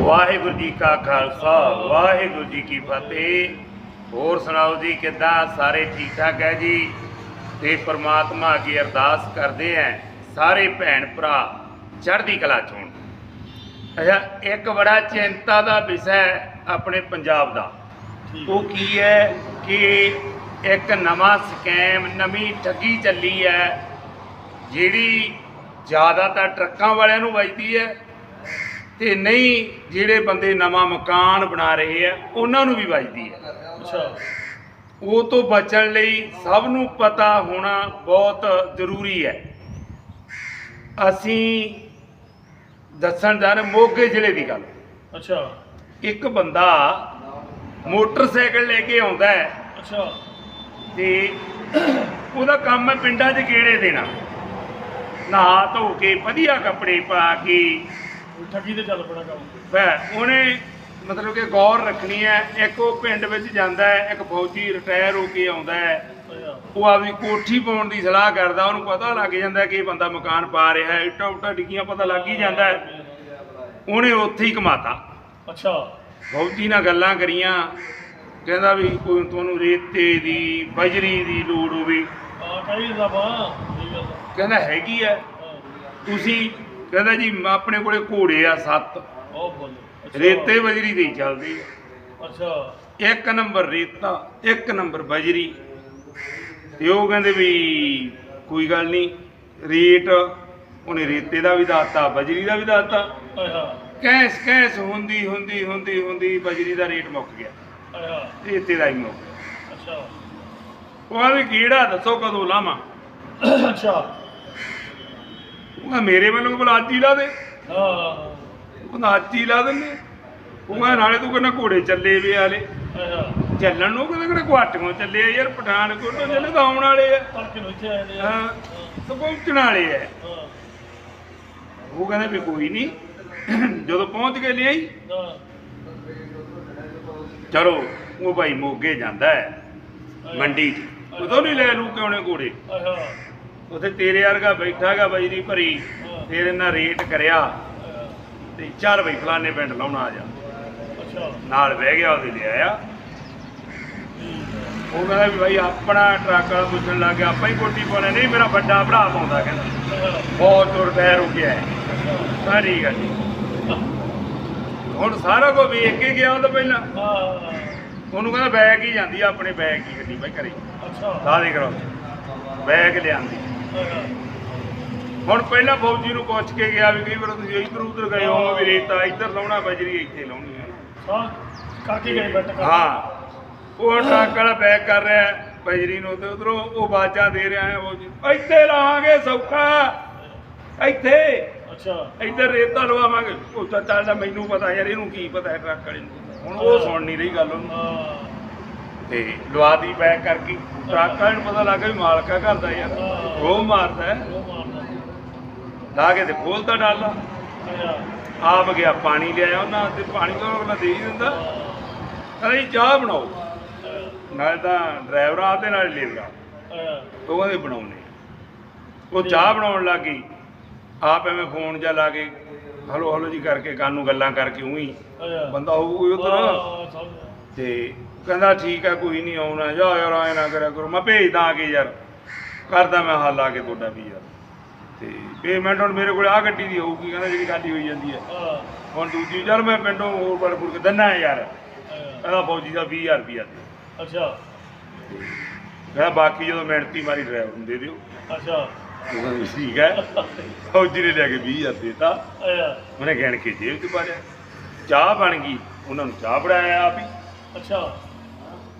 ਵਾਹਿਗੁਰੂ ਜੀ ਕਾ ਖਾਲਸਾ ਵਾਹਿਗੁਰੂ ਜੀ ਕੀ ਫਤਿਹ। ਹੋਰ ਸੁਣਾਓ ਜੀ ਕਿੱਦਾਂ ਸਾਰੇ ਠੀਕ ਠਾਕ ਹੈ ਜੀ? ਤੇ ਪ੍ਰਮਾਤਮਾ ਅੱਗੇ ਅਰਦਾਸ ਕਰਦੇ ਆਂ ਸਾਰੇ ਭੈਣ ਭਰਾ ਚੜ੍ਹਦੀ ਕਲਾ ਚ ਅੱਛਾ ਇੱਕ ਬੜਾ ਚਿੰਤਾ ਦਾ ਵਿਸ਼ਾ ਹੈ ਆਪਣੇ ਪੰਜਾਬ ਦਾ। ਉਹ ਕੀ ਹੈ ਕਿ ਇੱਕ ਨਵਾਂ ਸਕੈਮ ਨਵੀਂ ਠੱਗੀ ਚੱਲੀ ਹੈ ਜਿਹੜੀ ਜ਼ਿਆਦਾਤਰ ਟਰੱਕਾਂ ਵਾਲਿਆਂ ਨੂੰ ਵੱਜਦੀ ਹੈ ਤੇ ਨਹੀਂ ਜਿਹੜੇ ਬੰਦੇ ਨਵਾਂ ਮਕਾਨ ਬਣਾ ਰਹੇ ਆ ਉਹਨਾਂ ਨੂੰ ਵੀ ਵੱਜਦੀ ਹੈ। ਅੱਛਾ। ਉਹ ਤੋਂ ਬਚਣ ਲਈ ਸਭ ਨੂੰ ਪਤਾ ਹੋਣਾ ਬਹੁਤ ਜ਼ਰੂਰੀ ਹੈ। ਅਸੀਂ ਦੱਸਣ ਜਾ ਰਹੇ ਮੋਗੇ ਜ਼ਿਲ੍ਹੇ ਦੀ ਗੱਲ। ਅੱਛਾ। ਇੱਕ ਬੰਦਾ ਮੋਟਰਸਾਈਕਲ ਲੈ ਕੇ ਆਉਂਦਾ ਹੈ ਅੱਛਾ। ਤੇ ਉਹਦਾ ਕੰਮ ਹੈ ਪਿੰਡਾਂ 'ਚ ਗੇੜੇ ਦੇਣਾ। ਨਹਾ ਧੋ ਕੇ ਵਧੀਆ ਕੱਪੜੇ ਪਾ ਕੇ ਠੱਗੀ ਤੇ ਚੱਲ ਪੜਾ ਕੰਮ? ਵੈ ਉਹਨੇ ਮਤਲਬ ਕਿ ਗੌਰ ਰੱਖਣੀ ਹੈ ਇੱਕ ਉਹ ਪਿੰਡ ਵਿੱਚ ਜਾਂਦਾ ਹੈ ਇੱਕ ਫੌਜੀ ਰਿਟਾਇਰ ਹੋ ਕੇ ਆਉਂਦਾ ਹੈ। ਉਹ ਆਪਦੀ ਕੋਠੀ ਪਾਉਣ ਦੀ ਸਲਾਹ ਕਰਦਾ ਉਹਨੂੰ ਪਤਾ ਲੱਗ ਜਾਂਦਾ ਕਿ ਇਹ ਬੰਦਾ ਮਕਾਨ ਪਾ ਰਿਹਾ ਹੈ ਇੱਟਾਂ ਉੱਟਾਂ ਡਿੱਗੀਆਂ ਪਤਾ ਲੱਗ ਹੀ ਜਾਂਦਾ ਹੈ। ਉਹਨੇ ਉੱਥੇ ਹੀ ਕਮਾਤਾ ਅੱਛਾ। ਫੌਜੀ ਨਾਲ ਗੱਲਾਂ ਕਰੀਆਂ ਕਹਿੰਦਾ ਵੀ ਕੋਈ ਤੁਹਾਨੂੰ ਰੇਤੇ ਦੀ ਬਜਰੀ ਦੀ ਲੋੜ ਹੋਵੇ। ਆ ਕਹੀ ਹੈ ਕਹਿੰਦਾ ਹੈਗੀ ਹੈ। ਤੁਸੀਂ ਕਹਿੰਦਾ ਜੀ ਆਪਣੇ ਕੋਲੇ ਘੋੜੇ ਆ ਸੱਤ। ਉਹ ਬੋਲ। ਅੱਛਾ। ਰੇਤੇ ਬਜਰੀ ਦੇ ਚੱਲਦੀ। ਅੱਛਾ। ਇੱਕ ਨੰਬਰ ਰੇਤਾ ਇੱਕ ਨੰਬਰ ਬਜਰੀ। ਤੇ ਉਹ ਕਹਿੰਦੇ ਵੀ ਕੋਈ ਗੱਲ ਨਹੀਂ ਰੇਟ ਉਹਨੇ ਰੇਤੇ ਦਾ ਵੀ ਦੱਸਤਾ ਬਜਰੀ ਦਾ ਵੀ ਦੱਸਤਾ। ਕੈਸ ਕੈਸ ਹੁੰਦੀ ਹੁੰਦੀ ਹੁੰਦੀ ਹੁੰਦੀ ਬਜਰੀ ਦਾ ਰੇਟ ਮੁੱਕ ਗਿਆ। ਰੇਤੇ ਦਾ ਹੀ ਮੁੱਕ ਗਿਆ। ਅੱਛਾ। ਉਹ ਆਵੇ ਕਿਹੜਾ ਦੱਸੋ ਕਦੋਂ ਲਾਵਾਂ? ਅੱਛਾ। ਉਹ ਕਹਿੰਦਾ ਮੇਰੇ ਵੱਲੋਂ ਅੱਜ ਹੀ ਲਾ ਦੇ। ਹਾਂ। ਉਹ ਕਹਿੰਦਾ ਅੱਜ ਹੀ ਲਾ ਦਿੰਦੇ। ਉਹ ਕਹਿੰਦਾ ਨਾਲੇ ਤੂੰ ਕਹਿੰਦਾ ਘੋੜੇ ਚੱਲੇ ਵੇ ਆਲੇ ਚੱਲਣ ਨੂੰ ਕਹਿੰਦਾ ਕਿਹੜਾ ਗੁਆਟੀਆਂ ਚੱਲੇ ਆ ਯਾਰ ਪਠਾਨਕੋਟ ਤੋਂ ਚੱਲੇ ਤਾਂ ਆਉਣ ਵਾਲੇ ਆ। ਤੜਕੇ ਨੂੰ ਇੱਥੇ ਆਏ ਨੇ। ਹਾਂ ਤਾਂ ਪਹੁੰਚਣ ਵਾਲੇ ਆ। ਉਹ ਕਹਿੰਦੇ ਵੀ ਕੋਈ ਨਹੀਂ ਜਦੋਂ ਪਹੁੰਚ ਲਿਆਈ ਹਾਂ। ਚਲੋ ਉਹ ਭਾਈ ਮੋਗੇ ਜਾਂਦਾ ਹੈ ਮੰਡੀ 'ਚ। ਉਦੋਂ ਨਹੀਂ ਲੈ ਲੂ ਕਿ ਉਹਨੇ ਘੋੜੇ? ਉੱਥੇ ਤੇਰੇ ਵਰਗਾ ਬੈਠਾਗਾ ਬਜਰੀ ਭਰੀ ਹਾਂ। ਫਿਰ ਇਹਨਾਂ ਰੇਟ ਕਰਿਆ। ਤੇ ਚੱਲ ਬਈ ਫਲਾਣੇ ਪਿੰਡ ਲਾਉਣਾ ਆ ਜਾ। ਅੱਛਾ। ਨਾਲ ਬਹਿ ਗਿਆ ਉਹਦੇ ਲੈ ਆਇਆ। ਉਹ ਕਹਿੰਦਾ ਵੀ ਭਾਈ ਆਪਣਾ ਟਰੱਕ ਵਾਲਾ ਪੁੱਛਣ ਲੱਗ ਗਿਆ ਆਪਾਂ ਹੀ ਕੋਟੀ ਪਾਉਣੇ ਨਹੀਂ ਮੇਰਾ ਵੱਡਾ ਭਰਾ ਪਾਉਂਦਾ ਕਹਿੰਦਾ। ਬਹੁਤ ਤੁਰ ਬਹਿ ਰੁਕਿਆ। ਸਾਰੀ ਗੱਲ ਹੁਣ ਸਾਰਾ ਕੁਝ ਵੇਖ ਕੇ ਗਿਆ ਉਹ ਤਾਂ ਪਹਿਲਾਂ ਉਹਨੂੰ ਕਹਿੰਦਾ ਬੈਗ ਹੀ ਜਾਂਦੀ ਆਪਣੇ ਬੈਗ ਹੀ ਗੱਡੀ ਭਾਈ ਘਰੇ। ਅੱਛਾ। ਸਾਦੇ ਕਰੋ ਬੈਗ ਲਿਆਂਦੀ। ਹੁਣ ਪਹਿਲਾਂ ਫੌਜੀ ਨੂੰ ਪੁੱਛ ਕੇ ਗਿਆ ਵੀ ਕਈ ਵਾਰ ਤੁਸੀਂ ਇੱਧਰ ਉੱਧਰ ਗਏ ਹੋ ਵੀ ਰੇਤਾ ਇੱਧਰ ਲਾਉਣਾ ਬਜਰੀ ਇੱਥੇ ਲਾਉਣੀ ਹੈ ਸਾਹ ਕਾਕੇ ਗਏ ਬੈਠ ਹਾਂ ਉਹ ਟਰੱਕ ਵਾਲਾ ਬੈਗ ਕਰ ਰਿਹਾ ਬਜਰੀ ਨੂੰ ਤੇ ਉਧਰੋਂ ਉਹ ਬਾਜਾਂ ਦੇ ਰਿਹਾ ਹੈ ਉਹ ਇੱਥੇ ਲਾਵਾਂਗੇ ਸੌਖਾ ਇੱਥੇ। ਅੱਛਾ। ਇੱਧਰ ਰੇਤਾ ਲਵਾਵਾਂਗੇ। ਉਹ ਤਾਂ ਚੱਲਦਾ ਮੈਨੂੰ ਪਤਾ ਯਾਰ ਇਹਨੂੰ ਕੀ ਪਤਾ ਹੈ ਟਰੱਕ ਵਾਲੇ ਨੂੰ। ਹੁਣ ਉਹ ਸੁਣ ਨਹੀਂ ਰਹੀ ਗੱਲ ਉਹਨੂੰ। ਤੇ ਲਵਾ ਦੀ ਬੈਗ ਕਰਕੇ ਟਰੱਕ ਵਾਲੇ ਨੂੰ ਪਤਾ ਲੱਗ ਗਿਆ ਵੀ ਮਾਲਕਾ ਘਰ ਦਾ ਯਾਰ। ਉਹ ਮਾਰਦਾ ਹੈ। ਉਹ ਕੇ ਤੇ ਖੋਲਤਾ ਡਾਲਾ। ਆਪ ਗਿਆ, ਪਾਣੀ ਲਿਆਇਆ ਉਹਨਾਂ ਤੇ ਪਾਣੀ ਤੋਂ ਅਗਲਾ ਦੇ ਹੀ ਦਿੰਦਾ। ਕਹਿੰਦਾ ਜੀ, ਚਾਹ ਬਣਾਓ। ਨਾਲੇ ਤਾਂ ਡਰਾਈਵਰ ਆ ਤੇ ਨਾਲ ਲੇਬਰਾ ਉਹ ਕਹਿੰਦੇ ਬਣਾਉਣੇ ਉਹ ਚਾਹ ਬਣਾਉਣ ਲੱਗ। ਗਈ ਆਪ ਐਵੇਂ ਫੋਨ ਜਾਂ ਲਾ ਕੇ ਹਲੋ ਹਲੋ ਜੀ ਕਰਕੇ ਕੰਨ ਗੱਲਾਂ ਕਰਕੇ ਉਹੀ ਬੰਦਾ ਹੋਊ ਕੋਈ ਉਧਰ। ਤੇ ਕਹਿੰਦਾ, ਠੀਕ ਆ, ਕੋਈ ਨਹੀਂ ਆਉਣਾ। ਜਾ ਯਾਰ ਐ ਨਾ ਕਰਿਆ ਕਰੋ। ਮੈਂ ਭੇਜਦਾ ਆ ਕੇ ਯਾਰ। ਕਰਦਾ ਮੈਂ ਹੱਲ ਆ ਕੇ ਤੁਹਾਡਾ ਵੀ ਯਾਰ। ਤੇ ਪੇਮੈਂਟ ਹੁਣ ਮੇਰੇ ਕੋਲ ਆ ਗੱਡੀ ਦੀ ਹੋਊਗੀ ਕਹਿੰਦਾ ਜਿਹੜੀ ਖਾਲੀ ਹੋਈ ਜਾਂਦੀ ਹੈ। ਹਾਂ। ਹੁਣ ਦੂਜੀ ਯਾਰ ਮੈਂ ਪਿੰਡੋਂ ਹੋਰ ਬੜ ਬੁੜ ਕੇ ਦੰਨਾ ਯਾਰ। ਕਹਿੰਦਾ ਫੌਜੀ ਦਾ 20000 ਰੁਪਿਆ ਦੇ ਅੱਛਾ। ਕਹਿੰਦਾ ਬਾਕੀ ਜਦੋਂ ਮਿਹਨਤੀ ਮਾਰੀ ਡਰਾਈਵਰ ਨੂੰ ਦੇ ਦਿਓ। ਅੱਛਾ। ਠੀਕ ਹੈ। ਫੌਜੀ ਨੇ ਲੈ ਕੇ 20000 ਦੇਤਾ। ਉਹਨੇ ਗਿਣ ਕੇ ਜੇਬ 'ਚ ਪਾ ਲਿਆ। ਚਾਹ ਬਣ ਗਈ। ਉਹਨਾਂ ਨੂੰ ਚਾਹ ਫੜਾਇਆ ਆਪ ਹੀ। ਅੱਛਾ।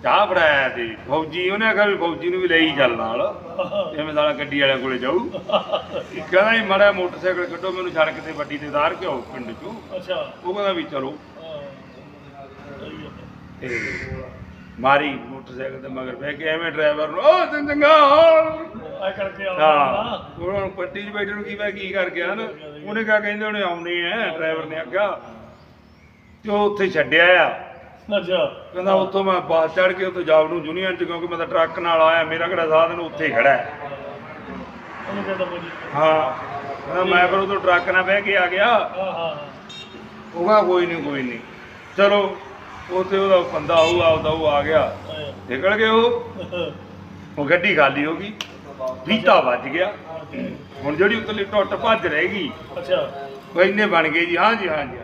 ਚਾਹ ਫੜਾਇਆ ਤੇ ਫੌਜੀ ਉਹਨੇ ਆਖਿਆ ਵੀ ਫੌਜੀ ਨੂੰ ਵੀ ਲਈ ਚੱਲ ਨਾਲ। ਐਵੇਂ ਸਾਲਾ ਗੱਡੀ ਵਾਲਿਆਂ ਕੋਲੇ ਜਾਊ। ਕਹਿੰਦਾ ਜੀ ਮਾੜਾ ਮੋਟਰਸਾਈਕਲ ਕੱਢੋ ਮੈਨੂੰ ਸੜਕ ਤੇ ਵੱਡੀ ਤੇ ਉਤਾਰ ਕੇ ਆਓ ਪਿੰਡ 'ਚੋਂ। ਅੱਛਾ। ਉਹ ਕਹਿੰਦਾ ਵੀ ਚਲੋ। ਤੇ ਮਾਰੀ ਮੋਟਰਸਾਈਕਲ ਤੇ ਮਗਰ ਬਹਿ ਕੇ ਐਵੇਂ ਡਰਾਈਵਰ ਨੂੰ ਚੰਗਾ ਹੋ ਆ ਕਰਕੇ ਆ ਹਾਂ। ਉਹਨਾਂ ਨੂੰ ਪੱਟੀ 'ਚ ਬੈਠੇ ਨੂੰ ਕੀ ਪਤਾ ਕੀ ਕਰ ਗਿਆ ਨਾ ਉਹਨੇ ਕਿਹਾ ਕਹਿੰਦੇ ਉਹਨੇ ਆਉਣੇ ਆ ਡਰਾਈਵਰ ਨੇ ਆਖਿਆ ਤੇ ਉਹ ਉੱਥੇ ਛੱਡਿਆ ਆ। ਅੱਛਾ ਕਹਿੰਦਾ ਉੱਥੋਂ ਮੈਂ ਬੱਸ ਚੜ ਕੇ ਉੱਥੇ ਜਾਵ ਨੂੰ ਯੂਨੀਅਨ ਚ ਕਿਉਂਕਿ ਮੈਂ ਤਾਂ ਟਰੱਕ ਨਾਲ ਆਇਆ ਮੇਰਾ ਕਿਹੜਾ ਸਾਧਨ ਉੱਥੇ ਹੀ ਖੜਾ ਹੈ ਉਹਨੂੰ ਕਹਿੰਦਾ ਬੋਲੀ। ਹਾਂ ਕਹਿੰਦਾ ਮੈਂ ਫਿਰ ਉਦੋਂ ਟਰੱਕ ਨਾਲ ਬਹਿ ਕੇ ਆ ਗਿਆ। ਹਾਂ ਹਾਂ। ਉਹ ਕਹਿੰਦਾ ਕੋਈ ਨਹੀਂ ਕੋਈ ਨਹੀਂ ਚਲੋ ਉੱਥੇ ਉਹਦਾ ਬੰਦਾ ਉਹ ਆਪਦਾ ਉਹ ਆ ਗਿਆ। ਨਿਕਲ ਗਏ ਉਹ। ਉਹ ਗੱਡੀ ਖਾਲੀ ਹੋ ਗਈ। ਫੀਤਾ ਵੱਜ ਗਿਆ। ਹੁਣ ਜਿਹੜੀ ਉਤਲੀ ਟੁੱਟ ਭੱਜ ਰਹਿ ਗਈ ਅੱਛਾ। ਉਹ ਇੰਨੇ ਬਣ ਗਏ ਜੀ। ਹਾਂ ਜੀ ਹਾਂ ਜੀ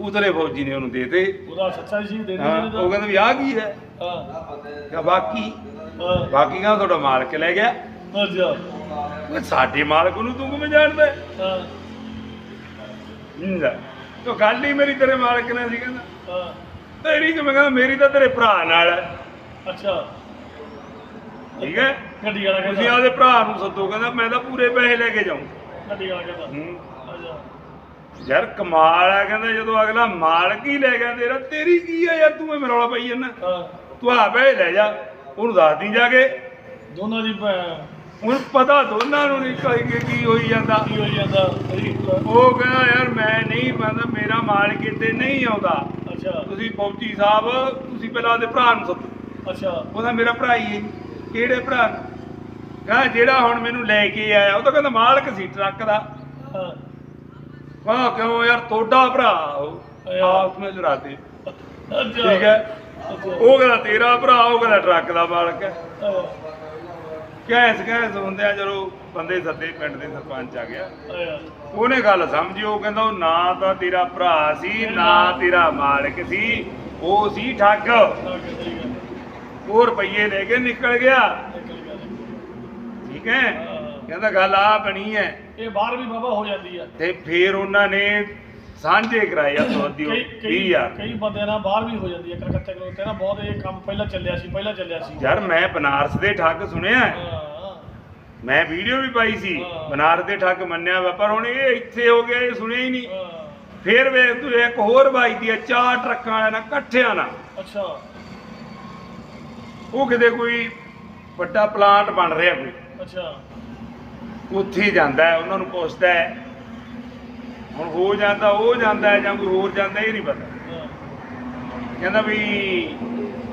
ਉਤਲੇ ਫੌਜੀ ਨੇ ਉਹਨੂੰ ਦੇਤੇ ਉਹਦਾ ਸੱਚਾ ਸੀ ਦੇ ਦੇ ਹਾਂ ਉਹ ਕਹਿੰਦਾ ਵੀ ਆਹ ਕੀ ਹੈ? ਹਾਂ। ਕਿਹਾ ਬਾਕੀ? ਹਾਂ। ਬਾਕੀ ਕਹਿੰਦਾ ਤੁਹਾਡਾ ਮਾਲਕ ਲੈ ਗਿਆ। ਅੱਛਾ। ਉਹ ਸਾਡੇ ਮਾਲਕ ਨੂੰ ਤੂੰ ਕਿਵੇਂ ਜਾਣਦਾ? ਹੈ? ਹਾਂ ਲੈ ਤੋ ਗੱਲ ਹੀ ਮੇਰੀ ਤੇਰੇ ਮਾਲਕ ਨਾਲ ਸੀ ਕਹਿੰਦਾ। ਹਾਂ। ਤੇਰੀ ਕਿਵੇਂ ਕਹਿੰਦਾ ਮੇਰੀ ਤਾਂ ਤੇਰੇ ਭਰਾ ਨਾਲ ਹੈ। ਅੱਛਾ। ਠੀਕ ਹੈ? ਗੱਡੀ ਵਾਲਾ ਤੁਸੀਂ ਕਹਿੰਦਾ ਆਦੇ ਭਰਾ ਨੂੰ ਸੱਦੋ ਕਹਿੰਦਾ ਮੈਂ ਤਾਂ ਪੂਰੇ ਪੈਸੇ ਲੈ ਕੇ ਜਾਊਂ। ਗੱਡੀ ਵਾਲਾ ਕਹਿੰਦਾ। ਹੂੰ। ਯਾਰ ਕਮਾਲ ਆ ਕਹਿੰਦਾ ਜਦੋਂ ਅਗਲਾ ਮਾਲਕ ਹੀ ਲੈ ਗਿਆ ਤੇਰਾ ਤੇਰੀ ਕੀ ਆ ਯਾਰ ਤੂੰ ਐਵੇਂ ਰੌਲਾ ਪਾਈ ਜਾਂਦਾ। ਹਾਂ। ਤੂੰ ਆ ਪੈਸੇ ਲੈ ਜਾ ਉਹਨੂੰ ਦੱਸ ਦੀ ਜਾ ਕੇ। ਦੋਨਾਂ ਦੀ ਹੁਣ ਪਤਾ ਦੋਨਾਂ ਨੂੰ ਨਹੀਂ ਕੋਈ ਕਿ ਹੋਈ ਜਾਂਦਾ। ਕੀ ਹੋਈ ਜਾਂਦਾ ਉਹ ਕਹਿੰਦਾ ਯਾਰ ਮੈਂ ਨਹੀਂ ਮੰਨਦਾ ਮੇਰਾ ਮਾਲਕ ਇੱਥੇ ਨਹੀਂ ਆਉਂਦਾ। ਅੱਛਾ। ਤੁਸੀਂ ਫੌਜੀ ਸਾਹਿਬ ਤੁਸੀਂ ਪਹਿਲਾਂ ਉਹਦੇ ਭਰਾ ਨੂੰ ਸੱਦੋ। ਅੱਛਾ। ਉਹਦਾ ਮੇਰਾ ਭਰਾ ਹੀ ਹੈ। ਕਿਹੜੇ ਭਰਾ ਕਹਿੰਦਾ ਜਿਹੜਾ ਹੁਣ ਮੈਨੂੰ ਲੈ ਕੇ ਆਇਆ ਉਹ ਤਾਂ ਕਹਿੰਦਾ ਮਾਲਕ ਸੀ ਟਰੱਕ ਦਾ। ਹਾਂ ਵਾਹ ਕਿਉਂ ਯਾਰ ਤੁਹਾਡਾ ਭਰਾ? ਉਹ। ਆਪਸ ਵਿੱਚ ਲੜਾਤੇ ਠੀਕ ਹੈ। ਉਹ ਕਹਿੰਦਾ ਤੇਰਾ ਭਰਾ ਉਹ ਕਹਿੰਦਾ ਟਰੱਕ ਦਾ ਮਾਲਕ ਹੈ। ਕੈਸ ਕੈਸ ਹੁੰਦੇ ਆ ਜਦੋਂ ਬੰਦੇ ਸੱਦੇ ਪਿੰਡ ਦੇ ਸਰਪੰਚ ਆ ਗਿਆ। ਉਹਨੇ ਗੱਲ ਸਮਝੀ ਉਹ ਕਹਿੰਦਾ ਉਹ ਨਾ ਤਾਂ ਤੇਰਾ ਭਰਾ ਸੀ ਨਾ ਤੇਰਾ ਮਾਲਕ ਸੀ ਉਹ ਸੀ ਠੱਗ। ਉਹ ਰੁਪਈਏ ਲੈ ਕੇ ਨਿਕਲ ਗਿਆ। ਠੀਕ ਹੈ। ਹਾਂ। ਕਹਿੰਦਾ ਗੱਲ ਆ ਬਣੀ ਹੈ। ਇਹ ਬਾਹਰ ਵੀ ਬਾਬਾ ਹੋ ਜਾਂਦੀ ਆ। ਤੇ ਫਿਰ ਉਹਨਾਂ ਨੇ ਸਾਂਝੇ ਕਰਾਏ ਆ ਸੌਦੀ ਕਈ ਕਈ 20000 ਕਈ ਬੰਦਿਆਂ ਨਾਲ ਬਾਹਰ ਵੀ ਹੋ ਜਾਂਦੀ ਆ ਕਲਕੱਤੇ ਕੋਲ ਤੇ ਨਾ ਬਹੁਤ ਇਹ ਕੰਮ ਪਹਿਲਾਂ ਚੱਲਿਆ ਸੀ ਪਹਿਲਾਂ ਚੱਲਿਆ ਸੀ। ਯਾਰ ਮੈਂ ਬਨਾਰਸ ਦੇ ਠੱਗ ਸੁਣਿਆ। ਮੈਂ ਵੀਡੀਓ ਵੀ ਪਾਈ ਸੀ। ਬਨਾਰਸ ਦੇ ਠੱਗ ਮੰਨਿਆ ਵਾ ਪਰ ਹੁਣ ਇਹ ਇੱਥੇ ਹੋ ਗਿਆ ਇਹ ਸੁਣਿਆ ਹੀ ਨਹੀਂ। ਫਿਰ ਵੇਖ ਤੂੰ ਇੱਕ ਹੋਰ ਬਾਈਦੀ ਆ ਚਾਰ ਟਰੱਕਾਂ ਵਾਲਿਆਂ ਨਾਲ ਇਕੱਠਿਆਂ ਨਾਲ। ਅੱਛਾ। ਉਹ ਕਿਤੇ ਕੋਈ ਵੱਡਾ ਪਲਾਂਟ ਬਣ ਰਿਹਾ ਕੋਈ ਅੱਛਾ। ਉੱਥੇ ਹੀ ਜਾਂਦਾ ਹੈ ਉਹਨਾਂ ਨੂੰ ਪੁੱਛਦਾ ਹੈ। ਹੁਣ ਹੋ ਜਾਂਦਾ ਉਹ ਜਾਂਦਾ ਹੈ ਜਾਂ ਕੋਈ ਹੋਰ ਜਾਂਦਾ ਇਹ ਨਹੀਂ ਪਤਾ। ਹਾਂ ਕਹਿੰਦਾ ਵੀ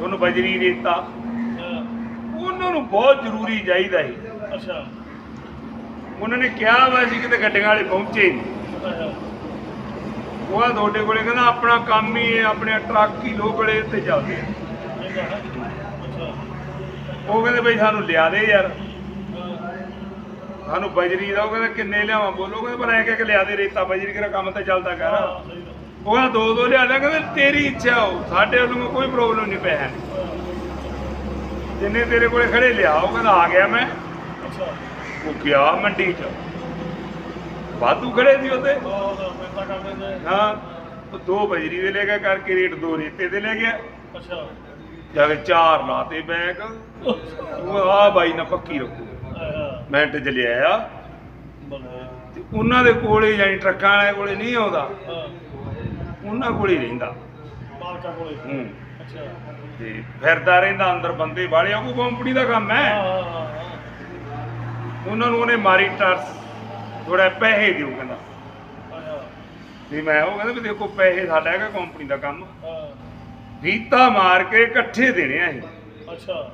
ਉਹਨੂੰ ਬਜਰੀ ਰੇਤਾ ਹਾਂ, ਉਹਨਾਂ ਨੂੰ ਬਹੁਤ ਜ਼ਰੂਰੀ ਚਾਹੀਦਾ ਸੀ। ਅੱਛਾ। ਉਹਨਾਂ ਨੇ ਕਿਹਾ ਵਾ ਸੀ ਕਿਤੇ ਗੱਡੀਆਂ ਵਾਲੇ ਪਹੁੰਚੇ ਨਹੀਂ ਉਹ ਆ ਤੁਹਾਡੇ ਕੋਲੇ ਕਹਿੰਦਾ ਆਪਣਾ ਕੰਮ ਹੀ ਹੈ ਆਪਣੇ ਟਰੱਕ ਹੀ ਲੋਕਲੇ ਉੱਤੇ ਚੱਲਦੇ ਹੈ ਉਹ ਕਹਿੰਦੇ ਬਈ ਸਾਨੂੰ ਲਿਆ ਦੇ ਯਾਰ। ਹਾਂ, ਸਾਨੂੰ ਬਜਰੀ ਦਾ ਉਹ ਕਹਿੰਦਾ ਕਿੰਨੇ ਲਿਆਵਾਂ ਬੋਲੋ ਕਹਿੰਦੇ ਪਰ ਐ ਕਹਿ ਕੇ ਲਿਆ ਦੇ ਰੇਤਾ ਬਜਰੀ ਕਿਹੜਾ ਕੰਮ ਤੇ ਚੱਲਦਾ ਕਰ। ਉਹ ਕਹਿੰਦਾ ਦੋ ਦੋ ਲਿਆ ਦੇ ਕਹਿੰਦੇ ਤੇਰੀ ਇੱਛਾ ਹੋ ਸਾਡੇ ਵੱਲੋਂ ਕੋਈ ਪ੍ਰੋਬਲਮ ਨਹੀਂ ਪਿਆ। ਜਿੰਨੇ ਤੇਰੇ ਕੋਲੇ ਖੜੇ ਲਿਆ ਉਹ ਕਹਿੰਦਾ ਆ ਗਿਆ ਮੈਂ। ਉਹ ਗਿਆ ਮੰਡੀ 'ਚ। ਵਾਧੂ ਖੜੇ ਸੀ ਉਹਦੇ ਹਾਂ ਉਹ ਦੋ ਬਜਰੀ ਦੇ ਲੈ ਗਿਆ ਕਰਕੇ ਰੇਟ ਦੋ ਰੇਤੇ ਦੇ ਲੈ ਗਿਆ। ਅੱਛਾ। ਜਾ ਕੇ ਚਾਰ ਲਾਤੇ ਬੈਗ। ਉਹ ਆ ਬਾਈ ਨਾ ਪੱਕੀ ਰੱਖੋ ਮਿੰਟ ਚ ਲਿਆਇਆ। ਤੇ ਉਹਨਾਂ ਦੇ ਕੋਲੇ ਜਾਨੀ ਟਰੱਕਾਂ ਵਾਲੇ ਕੋਲੇ ਨਹੀਂ ਆਉਂਦਾ। ਉਹਨਾਂ ਕੋਲੇ ਹੀ ਰਹਿੰਦਾ। ਮਾਲਕਾ ਕੋਲੇ। ਹੂੰ। ਅੱਛਾ। ਤੇ ਫਿਰਦਾ ਰਹਿੰਦਾ ਅੰਦਰ ਬੰਦੇ ਵਾਲਿਆ ਕੋ ਕੰਪਨੀ ਦਾ ਕੰਮ ਹਾਂ। ਉਹਨਾਂ ਨੂੰ ਉਹਨੇ ਮਾਰੀ ਟਰਸ ਥੋੜਾ ਪੈਸੇ ਦਿਓ ਕਹਿੰਦਾ। ਵੀ ਮੈਂ ਉਹ ਕਹਿੰਦਾ ਵੀ ਦੇਖੋ ਪੈਸੇ ਸਾਡਾ ਹੈਗਾ ਕੰਪਨੀ ਦਾ ਕੰਮ। ਫੀਤਾ ਮਾਰ ਕੇ ਇਕੱਠੇ ਦੇਣੇ ਆ ਇਹ ਅੱਛਾ।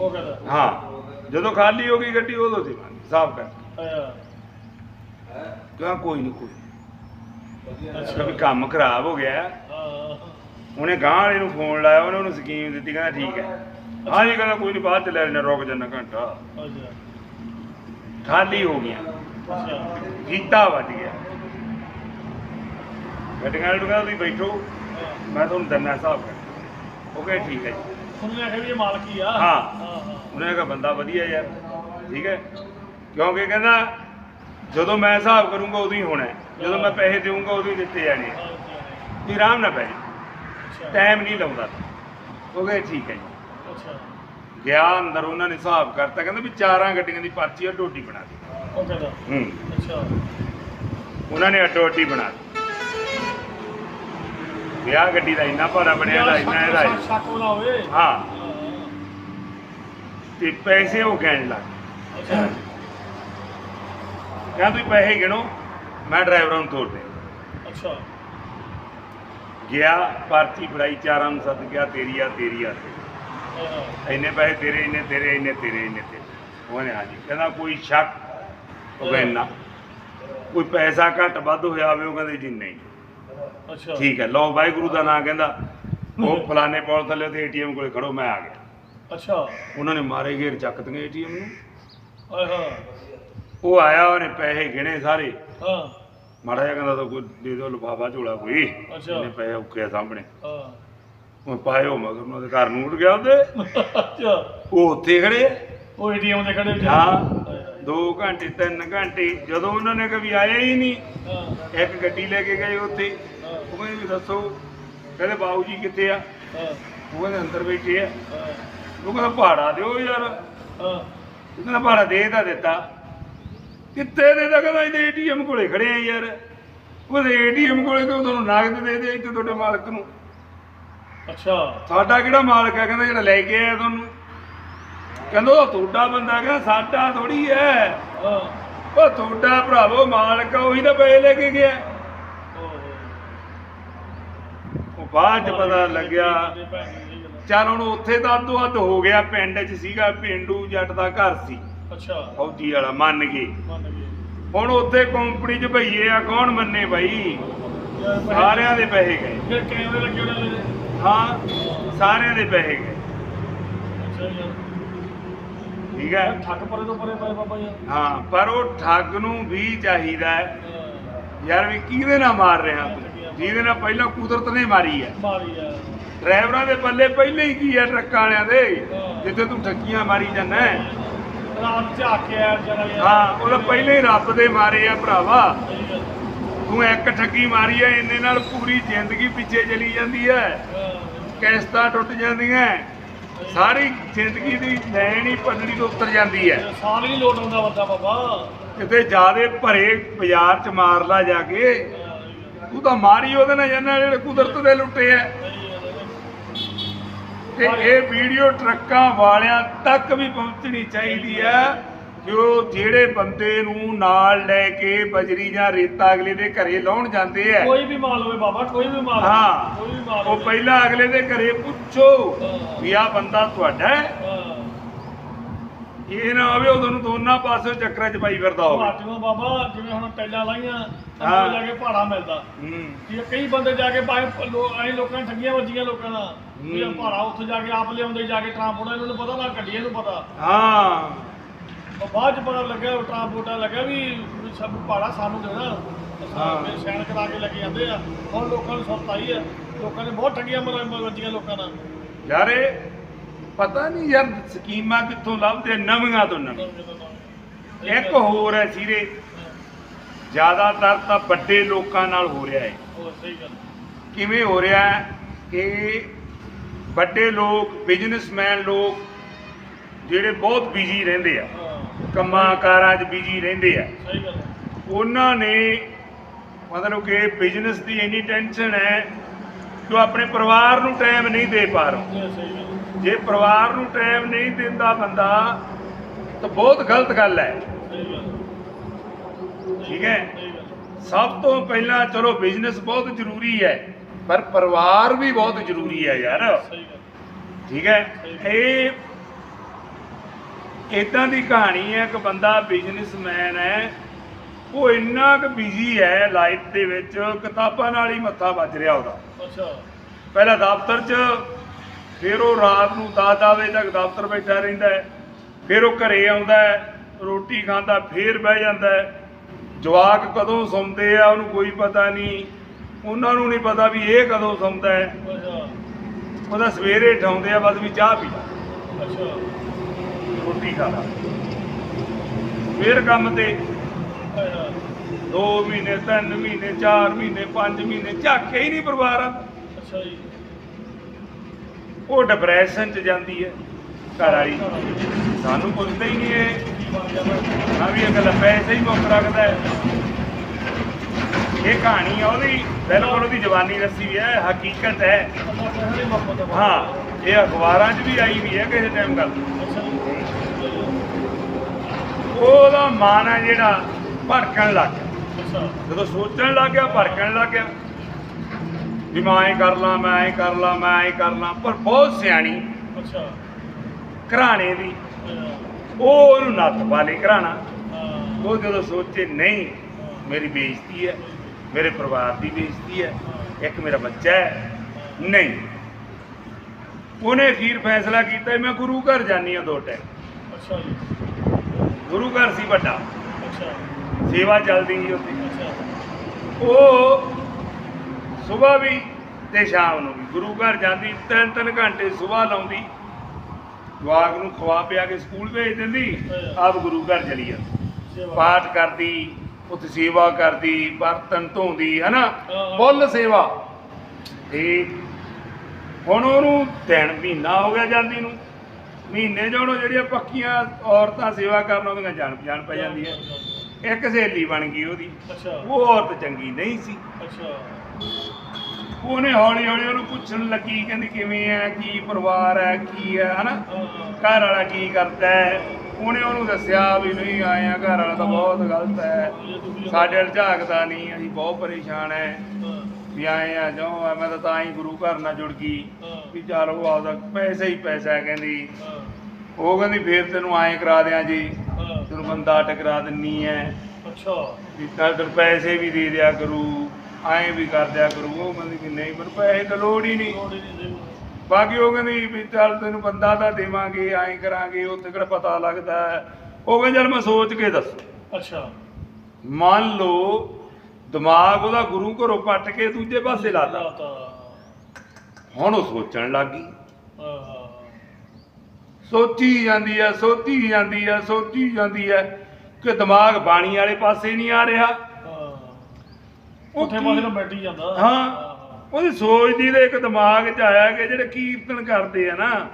ਉਹ ਕਹਿੰਦਾ। ਹਾਂ। ਜਦੋਂ ਖਾਲੀ ਹੋ ਗਈ ਗੱਡੀ ਉਦੋਂ ਦੇਵਾਂਗੇ ਸਾਫ਼ ਕਰ। ਆਇਆ ਕਿਹਾ ਕੋਈ ਨਹੀਂ ਕੋਈ ਅੱਛਾ। ਵੀ ਕੰਮ ਖਰਾਬ ਹੋ ਗਿਆ। ਉਹਨੇ ਗਾਂ ਵਾਲੇ ਨੂੰ ਫੋਨ ਲਾਇਆ ਉਹਨੇ ਉਹਨੂੰ ਸਕੀਮ ਦਿੱਤੀ ਕਹਿੰਦਾ ਠੀਕ ਹੈ। ਹਾਂ ਜੀ ਕਹਿੰਦਾ ਕੋਈ ਨਹੀਂ ਬਾਅਦ ਚ ਲੈ ਲੈਣਾ ਰੁਕ ਜਾਣਾ ਘੰਟਾ। ਅੱਛਾ। ਖਾਲੀ ਹੋ ਗਿਆ। ਅੱਛਾ। ਫੀਤਾ ਵੱਜ ਗਿਆ। ਗੱਡੀਆਂ ਵਾਲੇ ਨੂੰ ਕਹਿੰਦਾ ਤੁਸੀਂ ਬੈਠੋ। ਮੈਂ ਤੁਹਾਨੂੰ ਦੰਨਾ ਹਿਸਾਬ। ਕਰ ਉਹ ਠੀਕ ਹੈ ਜੀ। ਆਖਿਆ ਵੀ ਇਹ ਮਾਲਕੀ ਆ। ਹਾਂ ਹਾਂ। ਉਹਨੇ ਕਿਹਾ ਬੰਦਾ ਵਧੀਆ ਯਾਰ ਠੀਕ ਹੈ? ਕਿਉਂਕਿ ਕਹਿੰਦਾ ਜਦੋਂ ਮੈਂ ਹਿਸਾਬ ਕਰੂੰਗਾ ਉਦੋਂ ਹੀ ਹੋਣਾ। ਜਦੋਂ ਮੈਂ ਪੈਸੇ ਦੇਵਾਂਗਾ ਉਦੋਂ ਹੀ ਦਿੱਤੇ ਜਾਣੇ। ਵੀ ਆਰਾਮ ਨਾਲ ਪੈ ਟਾਈਮ ਨਹੀਂ ਲਾਉਂਦਾ। ਉਹ ਕਹਿੰਦਾ ਠੀਕ ਹੈ ਜੀ। ਅੱਛਾ। ਗਿਆ ਅੰਦਰ ਉਹਨਾਂ ਨੇ ਹਿਸਾਬ ਕਰਤਾ। ਕਹਿੰਦਾ ਵੀ ਚਾਰਾਂ ਗੱਡੀਆਂ ਦੀ ਪਰਚੀ ਆ ਡੋਟੀ ਬਣਾ ਦੇ। ਉਹ ਕਹਿੰਦਾ ਹੂੰ। ਅੱਛਾ। ਉਹਨਾਂ ਨੇ ਅੱਡੀ ਬਣਾ ਦਿੱਤੀ। ਵਿਆਹ ਗੱਡੀ ਦਾ ਇੰਨਾ ਭਾਰਾ ਬਣਿਆ ਦਾ ਇੰਨਾ ਇਹਦਾ ਹੈ। ਤੇ ਪੈਸੇ ਉਹ ਕਹਿਣ ਲੱਗ ਅੱਛਾ। ਕਹਿੰਦਾ ਤੁਸੀਂ ਪੈਸੇ ਗਿਣੋ ਮੈਂ ਡਰਾਈਵਰਾਂ ਨੂੰ ਤੋਰ ਦੇ ਅੱਛਾ। ਗਿਆ ਪਰਚੀ ਫੜਾਈ ਚਾਰਾਂ ਨੂੰ ਸੱਦ ਗਿਆ ਤੇਰੀ ਆ ਤੇਰੀ ਆ। ਇੰਨੇ ਪੈਸੇ ਤੇਰੇ ਇੰਨੇ ਤੇਰੇ ਇੰਨੇ ਤੇਰੇ ਇੰਨੇ ਤੇਰੇ। ਉਹਨੇ ਹਾਂਜੀ ਕਹਿੰਦਾ ਕੋਈ ਸ਼ੱਕ ਉਹ ਕਹਿੰਦਾ ਕੋਈ ਪੈਸਾ ਘੱਟ ਵੱਧ ਹੋਇਆ ਹੋਵੇ ਉਹ ਕਹਿੰਦੇ ਜੀ ਨਹੀਂ। ਅੱਛਾ। ਠੀਕ ਹੈ ਲਓ ਵਾਹਿਗੁਰੂ ਦਾ ਨਾਮ ਕਹਿੰਦਾ ਉਹ ਫਲਾਣੇ ਪੁਲ ਥੱਲੇ ਤੇ ਏਟੀਐਮ ਕੋਲੇ ਖੜੋ ਮੈਂ ਆ ਗਿਆ। ਅੱਛਾ। ਉਹਨਾਂ ਨੇ ਮਾਰੇ ਘੇਰ ਚੱਕ ਤੀਆਂ ਏਟੀਐਮ ਨੂੰ। ਆਏ ਹਾਂ। ਉਹ ਆਇਆ ਉਹਨੇ ਪੈਸੇ ਗਿਣੇ ਸਾਰੇ। ਹਾਂ। ਮਾੜਾ ਜਿਹਾ ਕਹਿੰਦਾ ਤਾਂ ਕੋਈ ਦੇ ਦਿਓ ਲਿਫਾਫਾ ਝੋਲਾ ਕੋਈ। ਅੱਛਾ। ਇਹਨੇ ਪੈਸੇ ਆ ਸਾਹਮਣੇ। ਹਾਂ। ਉਹ ਪਾਏ ਉਹ ਮਗਰ ਉਹਨਾਂ ਦੇ ਘਰ ਨੂੰ ਉੱਡ ਗਿਆ ਉਹਦੇ ਅੱਛਾ। ਉਹ ਉੱਥੇ ਖੜੇ ਆ। ਉਹ ਏਟੀਐਮ ਦੇ ਖੜੇ ਵਿਚਾਰੇ। ਹਾਂ। ਹਾਏ ਹਾਏ। 2 ਘੰਟੇ 3 ਘੰਟੇ ਜਦੋਂ ਉਹਨਾਂ ਨੇ ਕभी ਆਇਆ ਹੀ ਨਹੀਂ ਹਾਂ। ਇੱਕ ਗੱਡੀ ਲੈ ਕੇ ਗਏ ਉੱਥੇ। ਹਾਂ। ਉਹ ਕਹਿੰਦੇ ਵੀ ਦੱਸੋ ਕਹਿੰਦੇ ਬਾਊ ਜੀ ਕਿੱਥੇ ਆ? ਹਾਂ। ਉਹ ਕਹਿੰਦੇ ਅੰਦਰ ਬੈਠੇ ਆ। ਹਾਂ। ਉਹ ਕਹਿੰਦਾ ਭਾੜਾ ਦਿਓ ਯਾਰ। ਹਾਂ। ਉਹਨਾਂ ਭਾੜਾ ਦੇ ਤਾਂ ਦਿੱਤਾ। ਕਿੱਥੇ ਦੇ ਤਾਂ ਕਹਿੰਦਾ ਇਹਦੇ ਏਟੀਐਮ ਕੋਲੇ ਖੜੇ ਆ ਯਾਰ। ਉਹਦੇ ਏਟੀਐਮ ਕੋਲੇ ਕਿਉਂ ਤੁਹਾਨੂੰ ਨਗਦ ਦੇ ਦੇ ਇੱਥੇ ਤੁਹਾਡੇ ਮਾਲਕ ਨੂੰ? ਅੱਛਾ। ਸਾਡਾ ਕਿਹੜਾ ਮਾਲਕ ਹੈ ਕਹਿੰਦਾ ਜਿਹੜਾ ਲੈ ਕੇ ਆਇਆ ਤੁਹਾਨੂੰ। ਕਹਿੰਦਾ ਉਹ ਤੁਹਾਡਾ ਬੰਦਾ ਕਹਿੰਦਾ ਸਾਡਾ ਥੋੜੀ ਹੈ ਹਾਂ। ਉਹ ਤੁਹਾਡਾ ਭਰਾਵੋ ਮਾਲਕ ਆ ਉਹੀ ਤਾਂ ਪੈਸੇ ਲੈ ਕੇ ਗਿਆ। ਉਹ ਬਾਅਦ ਚ ਪਤਾ ਲੱਗਿਆ। ਚੱਲ ਹੁਣ ਉੱਥੇ ਤਾਂ ਅੱਧੋ ਅੱਧ ਹੋ ਗਿਆ ਪਿੰਡ 'ਚ ਸੀਗਾ ਪਿੰਡੂ ਜੱਟ ਦਾ ਘਰ ਸੀ। ਅੱਛਾ। ਫੌਜੀ ਵਾਲਾ ਮੰਨ ਗਏ। ਮੰਨ ਗਏ। ਹੁਣ ਉੱਥੇ ਕੰਪਨੀ 'ਚ ਭਈਏ ਆ ਕੌਣ ਮੰਨੇ ਪੈਸੇ- ਸਾਰਿਆਂ ਦੇ ਪੈਸੇ ਗਏ। ਫਿਰ ਕੈਮਰੇ ਲੱਗੇ ਹੋਣੇ ਲੈ ਹਾਂ ਸਾਰਿਆਂ ਦੇ ਪੈਸੇ ਗਏ। ਅੱਛਾ ਠੀਕ ਹੈ। ਠੱਗ ਪਰੇ ਤੋਂ ਪਰੇ ਪਏ ਬਾਬਾ ਯਾਰ ਹਾਂ ਪਰ ਉਹ ਠੱਗ ਨੂੰ ਵੀ ਚਾਹੀਦਾ ਹੈ। ਹਾਂ, ਯਾਰ ਵੀ ਕਿਹਦੇ ਨਾਲ ਮਾਰ ਰਿਹਾ ਤੂੰ? ਜਿਹਦੇ ਨਾਲ ਪਹਿਲਾਂ ਕੁਦਰਤ ਨੇ ਮਾਰੀ ਹੈ। ਮਾਰੀ ਯਾਰ ਡਰਾਈਵਰਾਂ ਦੇ ਪੱਲੇ ਪਹਿਲਾਂ ਹੀ ਕੀ ਹੈ ਟਰੱਕਾਂ ਵਾਲਿਆਂ ਦੇ। ਜਿੱਥੇ ਤੂੰ ਠੱਗੀਆਂ ਮਾਰੀ ਜਾਂਦਾ ਰਾਤ ਝਾਕ ਕੇ ਜਰਾ ਹਾਂ ਉਹਦਾ ਪਹਿਲਾਂ ਹੀ ਰੱਬ ਦੇ ਮਾਰੇ ਆ ਭਰਾਵਾ। ਤੂੰ ਇੱਕ ਠੱਗੀ ਮਾਰੀ ਹੈ ਇੰਨੇ ਨਾਲ ਪੂਰੀ ਜ਼ਿੰਦਗੀ ਪਿੱਛੇ ਚਲੀ ਜਾਂਦੀ ਹਾਂ, ਕਿਸ਼ਤਾਂ ਟੁੱਟ ਜਾਂਦੀਆਂ ਸਾਰੀ ਜ਼ਿੰਦਗੀ ਦੀ ਲੈਣ ਹੀ ਪੱਲੜੀ ਤੋਂ ਉਤਰ ਜਾਂਦੀ ਹੈ। ਸਾਲ ਹੀ ਲੋਟ ਆਉਂਦਾ ਬੰਦਾ ਬਾਬਾ। ਕਿਤੇ ਜਿਆਦੇ ਭਰੇ ਬਾਜ਼ਾਰ ਚ ਮਾਰ ਲਾ ਜਾ ਕੇ। ਤੂੰ ਤਾਂ ਮਾਰੀ ਉਹਦੇ ਨਾਲ ਜਾਂਦਾ ਜਿਹੜੇ ਕੁਦਰਤ ਦੇ ਲੁੱਟੇ ਹੈ। ਤੇ ਇਹ ਵੀਡੀਓ ਟਰੱਕਾਂ ਵਾਲਿਆਂ ਤੱਕ ਵੀ ਪਹੁੰਚਣੀ ਚਾਹੀਦੀ ਹੈ ਕਿ ਉਹ ਜਿਹੜੇ ਬੰਦੇ ਨੂੰ ਨਾਲ ਲੈ ਕੇ ਬਜਰੀ ਜਾਂ ਰੇਤਾ ਅਗਲੇ ਦੇ ਘਰੇ ਲਾਉਣ ਜਾਂਦੇ ਆ ਕੋਈ ਵੀ ਮਾਲ ਹੋਵੇ ਬਾਬਾ ਕੋਈ ਵੀ ਮਾਲ ਹਾਂ ਕੋਈ ਵੀ ਮਾਲ ਉਹ। ਪਹਿਲਾਂ ਅਗਲੇ ਦੇ ਘਰੇ ਪੁੱਛੋ। ਵੀ ਆਹ ਬੰਦਾ ਤੁਹਾਡਾ ਹਾਂ ਇਹ ਨਾ ਹੋਵੇ ਉਹ ਤੁਹਾਨੂੰ ਦੋਨਾਂ ਪਾਸੇ ਚੱਕਰਾਂ 'ਚ ਪਾਈ ਫਿਰਦਾ ਹੋਵੇ। ਤੁਹਾਡੀਆਂ ਬਾਬਾ ਜਿਵੇਂ ਹੁਣ ਟੈਲਾਂ ਲਾਈਆਂ। ਅੰਦਰ ਜਾ ਕੇ ਭਾੜਾ ਮਿਲਦਾ। ਹੂੰ। ਕਿ ਕਈ ਬੰਦੇ ਜਾ ਕੇ ਐ ਲੋਕਾਂ ਨੇ ਠੱਗੀਆਂ ਵੱਜੀਆਂ ਲੋਕਾਂ ਨਾਲ। ਵੀ। ਭਾੜਾ ਉੱਥੇ ਜਾ ਕੇ ਆਪ ਲਿਆਉਂਦੇ ਜਾ ਕੇ ਟਰਾਂਪੋਰਟ ਇਹਨਾਂ ਨੂੰ ਪਤਾ ਨਾ ਗੱਡੀਆਂ ਨੂੰ ਪਤਾ। ਹਾਂ। ਉਹ ਬਾਅਦ ਚ ਪਤਾ ਲੱਗਿਆ ਉਹ ਟਰਾਂਪੋਰਟਾਂ ਲੱਗਿਆ ਵੀ ਸਭ ਭਾੜਾ ਸਾਨੂੰ ਦੇਣਾ। ਹਾਂ। ਸੈਨ ਕਰਾ ਕੇ ਲੈ ਕੇ ਜਾਂਦੇ ਆ। ਹੁਣ ਲੋਕਾਂ ਨੂੰ ਸੁਰਤ ਆਈ ਹੈ ਲੋਕਾਂ ਨੇ ਬਹੁਤ ਠੱਗੀਆਂ ਮਰ ਵੱਜੀਆਂ ਲੋਕਾਂ ਨਾਲ। ਯਾਰ ਪਤਾ ਨਹੀਂ ਯਾਰ ਸਕੀਮਾਂ ਕਿੱਥੋਂ ਲੱਭਦੇ ਨਵੀਆਂ ਤੋਂ ਨਵੀਂ ਇੱਕ ਹੋਰ ਹੈ ਸੀਰੇ ਜ਼ਿਆਦਾਤਰ ਤਾਂ ਵੱਡੇ ਲੋਕਾਂ ਨਾਲ ਹੋ ਰਿਹਾ ਹੈ। ਕਿਵੇਂ ਹੋ ਰਿਹਾ ਹੈ ਕਿ ਵੱਡੇ ਲੋਕ ਬਿਜ਼ਨਸਮੈਨ ਲੋਕ ਜਿਹੜੇ ਬਹੁਤ ਬਿਜ਼ੀ ਰਹਿੰਦੇ ਆ ਕੰਮਾਂ ਕਾਰਾਂ 'ਚ ਬਿਜ਼ੀ ਰਹਿੰਦੇ ਆ। ਉਹਨਾਂ ਨੇ ਮਤਲਬ ਕਿ ਬਿਜ਼ਨਸ ਦੀ ਇੰਨੀ ਟੈਨਸ਼ਨ ਹੈ ਕਿ ਉਹ ਆਪਣੇ ਪਰਿਵਾਰ ਨੂੰ ਟਾਈਮ ਨਹੀਂ ਦੇ ਪਾ ਰਹੇ। ਜੇ ਪਰਿਵਾਰ ਨੂੰ ਟਾਈਮ ਨਹੀਂ ਦਿੰਦਾ ਬੰਦਾ ਤਾਂ ਬਹੁਤ ਗਲਤ ਗੱਲ ਹੈ। ਠੀਕ ਹੈ। ਸਭ ਤੋਂ ਪਹਿਲਾਂ ਚਲੋ ਬਿਜ਼ਨਸ ਬਹੁਤ ਜ਼ਰੂਰੀ ਹੈ ਪਰ ਪਰਿਵਾਰ ਵੀ ਬਹੁਤ ਜ਼ਰੂਰੀ ਹੈ ਯਾਰ ਠੀਕ ਹੈ ਇਹ ਇਦਾਂ ਦੀ ਕਹਾਣੀ ਹੈ ਕਿ ਬੰਦਾ ਬਿਜ਼ਨਸਮੈਨ ਹੈ ਉਹ ਇੰਨਾ ਕੁ ਬਿਜ਼ੀ ਹੈ ਲਾਈਫ ਦੇ ਵਿੱਚ ਕਿਤਾਬਾਂ ਨਾਲ ਹੀ ਮੱਥਾ ਵੱਜ ਰਿਹਾ ਉਹਦਾ ਅੱਛਾ ਪਹਿਲਾਂ ਦਫ਼ਤਰ 'ਚ ਫਿਰ ਉਹ ਰਾਤ ਨੂੰ 10 ਵਜੇ ਤੱਕ ਦਫ਼ਤਰ ਬੈਠਾ ਰਹਿੰਦਾ ਹੈ। ਫਿਰ ਉਹ ਘਰੇ ਆਉਂਦਾ ਹੈ, ਰੋਟੀ ਖਾਂਦਾ, ਫਿਰ ਬਹਿ ਜਾਂਦਾ ਹੈ। ਜਵਾਕ ਕਦੋਂ ਸੌਂਦੇ ਆ, ਉਹਨੂੰ ਕੋਈ ਪਤਾ ਨਹੀਂ। ਉਹਨਾਂ ਨੂੰ ਨਹੀਂ ਪਤਾ ਵੀ ਇਹ ਕਦੋਂ ਸੌਂਦਾ ਹੈ। ਉਹਦਾ ਸਵੇਰੇ ਠਾਉਂਦੇ ਆ, ਬਸ ਵੀ ਚਾਹ ਪੀ ਅੱਛਾ ਰੋਟੀ ਖਾ ਲਾ। ਫਿਰ ਕੰਮ ਤੇ ਅੱਛਾ 2 ਮਹੀਨੇ 3 ਮਹੀਨੇ 4 ਮਹੀਨੇ 5 ਮਹੀਨੇ ਝਾਕੇ ਹੀ ਨਹੀਂ ਪਰਿਵਾਰ ਆ ਅੱਛਾ ਜੀ ਉਹ ਡਿਪਰੈਸ਼ਨ ਚ ਜਾਂਦੀ ਹੈ, ਘਰ ਵਾਲੀ। ਸਾਨੂੰ ਪੁੱਛਦਾ ਹੀ ਨਹੀਂ ਇਹ। ਨਾ ਵੀ ਇਹ ਗੱਲ ਪੈਸੇ ਹੀ ਮੁੱਕ ਰੱਖਦਾ ਹੈ। ਇਹ ਕਹਾਣੀ ਆ ਉਹਦੀ, ਬਿਲਕੁਲ ਉਹਦੀ ਜਵਾਨੀ ਦੱਸੀ ਵੀ ਹੈ, ਹਕੀਕਤ ਹੈ। ਹਾਂ, ਇਹ ਅਖਬਾਰਾਂ 'ਚ ਵੀ ਆਈ ਵੀ ਹੈ ਕਿਸੇ ਟਾਈਮ ਗੱਲ। ਉਹਦਾ ਮਨ ਹੈ ਜਿਹੜਾ ਭੜਕਣ ਲੱਗ ਗਿਆ। ਜਦੋਂ ਸੋਚਣ ਲੱਗ ਗਿਆ, ਭੜਕਣ ਲੱਗ ਗਿਆ। ਵੀ ਮੈਂ ਐਂ ਕਰ ਲਾਂ ਮੈਂ ਐਂ ਕਰ ਲਾਂ ਮੈਂ ਐਂ ਕਰ ਲਾਂ ਪਰ ਬਹੁਤ ਸਿਆਣੀ ਅੱਛਾ। ਘਰਾਣੇ ਦੀ। ਉਹ ਉਹਨੂੰ ਨੱਥ ਪਾ ਲਈ ਘਰਾਣਾ। ਉਹ ਜਦੋਂ ਸੋਚੇ ਨਹੀਂ ਮੇਰੀ ਬੇਇੱਜ਼ਤੀ ਹੈ ਮੇਰੇ ਪਰਿਵਾਰ ਦੀ ਬੇਇੱਜ਼ਤੀ ਹੈ ਇੱਕ ਮੇਰਾ ਬੱਚਾ ਹੈ ਨਹੀਂ। ਉਹਨੇ ਅਖੀਰ ਫੈਸਲਾ ਕੀਤਾ ਮੈਂ ਗੁਰੂ ਘਰ ਜਾਨੀ ਆ ਦੋ ਟਾਈਮ ਅੱਛਾ ਜੀ। ਗੁਰੂ ਘਰ ਸੀ ਵੱਡਾ। ਅੱਛਾ। ਸੇਵਾ ਚੱਲਦੀ ਸੀ ਉੱਥੇ। ਅੱਛਾ। ਉਹ ਸਵੇਰ ਵੀ ਤੇ ਸ਼ਾਮ ਨੂੰ ਵੀ। ਗੁਰੂ ਘਰ ਜਾਂਦੀ ਤਿੰਨ ਤਿੰਨ ਘੰਟੇ ਸਵੇਰ ਲਾਉਂਦੀ। ਜਵਾਕ ਨੂੰ ਖਵਾ ਪਿਆ ਕੇ ਸਕੂਲ ਭੇਜ ਦਿੰਦੀ ਆਪ ਗੁਰੂ ਘਰ ਚਲੀ ਜਾਂਦੀ। ਪਾਠ ਕਰਦੀ ਉੱਥੇ ਸੇਵਾ ਕਰਦੀ ਬਰਤਨ ਧੋਂਦੀ ਹਨਾ। ਫੁੱਲ ਸੇਵਾ। ਤੇ ਹੁਣ ਉਹਨੂੰ ਦਿਨ ਮਹੀਨਾ ਹੋ ਗਿਆ ਜਾਂਦੀ ਨੂੰ। ਮਹੀਨੇ ਜੋੜੋ ਜਿਹੜੀਆਂ ਪੱਕੀਆਂ ਔਰਤਾਂ ਸੇਵਾ ਕਰਨ ਉਹਦੀਆਂ ਜਾਣ ਪਛਾਣ ਪੈ ਜਾਂਦੀ ਹੈ ਇੱਕ ਸਹੇਲੀ ਬਣ ਗਈ ਉਹਦੀ। ਅੱਛਾ। ਉਹ ਔਰਤ ਚੰਗੀ ਨਹੀਂ ਸੀ। ਅੱਛਾ। ਉਹਨੇ ਹੌਲੀ ਹੌਲੀ ਉਹਨੂੰ ਪੁੱਛਣ ਲੱਗੀ ਕਹਿੰਦੀ ਕਿਵੇਂ ਹੈ ਕੀ ਪਰਿਵਾਰ ਹੈ ਕੀ ਹੈ ਹਨਾ? ਘਰ ਵਾਲਾ ਕੀ ਕਰਦਾ ਹੈ ਉਹਨੇ ਉਹਨੂੰ ਦੱਸਿਆ ਵੀ ਨਹੀਂ ਆਏ ਆ ਘਰ ਵਾਲਾ ਤਾਂ ਬਹੁਤ ਗਲਤ ਹੈ ਸਾਡੇ ਵੱਲ ਝਾਕਦਾ ਨਹੀਂ ਅਸੀਂ ਬਹੁਤ ਪਰੇਸ਼ਾਨ ਹੈ ਵੀ ਆਏ ਆ ਜੋ ਆ? ਮੈਂ ਤਾਂ ਤਾਂ ਹੀ ਗੁਰੂ ਘਰ ਨਾਲ ਜੁੜ ਗਈ। ਵੀ ਚੱਲ ਉਹ ਆਪਦਾ ਪੈਸਾ ਹੀ ਪੈਸਾ ਹੈ ਕਹਿੰਦੀ। ਉਹ ਕਹਿੰਦੀ ਫੇਰ ਤੈਨੂੰ ਐਂ ਕਰਾ ਦਿਆਂ ਜੀ। ਤੈਨੂੰ ਬੰਦਾ ਟਕਰਾ ਦਿੰਨੀ ਹੈ ਅੱਛਾ। ਵੀ ਕੱਲ ਪੈਸੇ ਵੀ ਦੇ ਦਿਆ ਕਰੂ। ਐਂ ਵੀ ਕਰ ਦਿਆ ਕਰੂ ਉਹ ਕਹਿੰਦੀ ਕਿ ਨਹੀਂ ਮੈਨੂੰ ਪੈਸੇ ਤਾਂ ਲੋੜ ਹੀ ਨਹੀਂ। ਬਾਕੀ ਉਹ ਕਹਿੰਦੀ ਵੀ ਚੱਲ ਤੈਨੂੰ ਬੰਦਾ ਤਾਂ ਦੇਵਾਂਗੇ ਐਂ ਕਰਾਂਗੇ ਉੱਥੇ ਕਿਹੜਾ ਪਤਾ ਲੱਗਦਾ ਉਹ ਕਹਿੰਦਾ ਚੱਲ ਮੈਂ ਸੋਚ ਕੇ ਦੱਸੂ। ਅੱਛਾ। ਮੰਨ ਲਓ ਦਿਮਾਗ ਉਹਦਾ ਗੁਰੂ ਘਰੋਂ ਪੱਟ ਕੇ ਦੂਜੇ ਪਾਸੇ ਲਾਤਾ। ਹੁਣ ਉਹ ਸੋਚਣ ਲੱਗ ਗਈ। ਸੋਚੀ ਜਾਂਦੀ ਹੈ ਸੋਚੀ ਜਾਂਦੀ ਹੈ ਸੋਚੀ ਜਾਂਦੀ ਹੈ ਕਿ ਦਿਮਾਗ ਬਾਣੀ ਵਾਲੇ ਪਾਸੇ ਨਹੀਂ ਆ ਰਿਹਾ। ਉੱਥੇ ਪਾਸੇ ਨੂੰ ਬੈਠੀ ਜਾਂਦਾ। ਹਾਂ। ਉਹਦੀ ਸੋਚਦੀ ਦੇ ਇੱਕ ਦਿਮਾਗ 'ਚ ਆਇਆ ਕਿ ਜਿਹੜੇ ਕੀਰਤਨ ਕਰਦੇ ਆ ਨਾ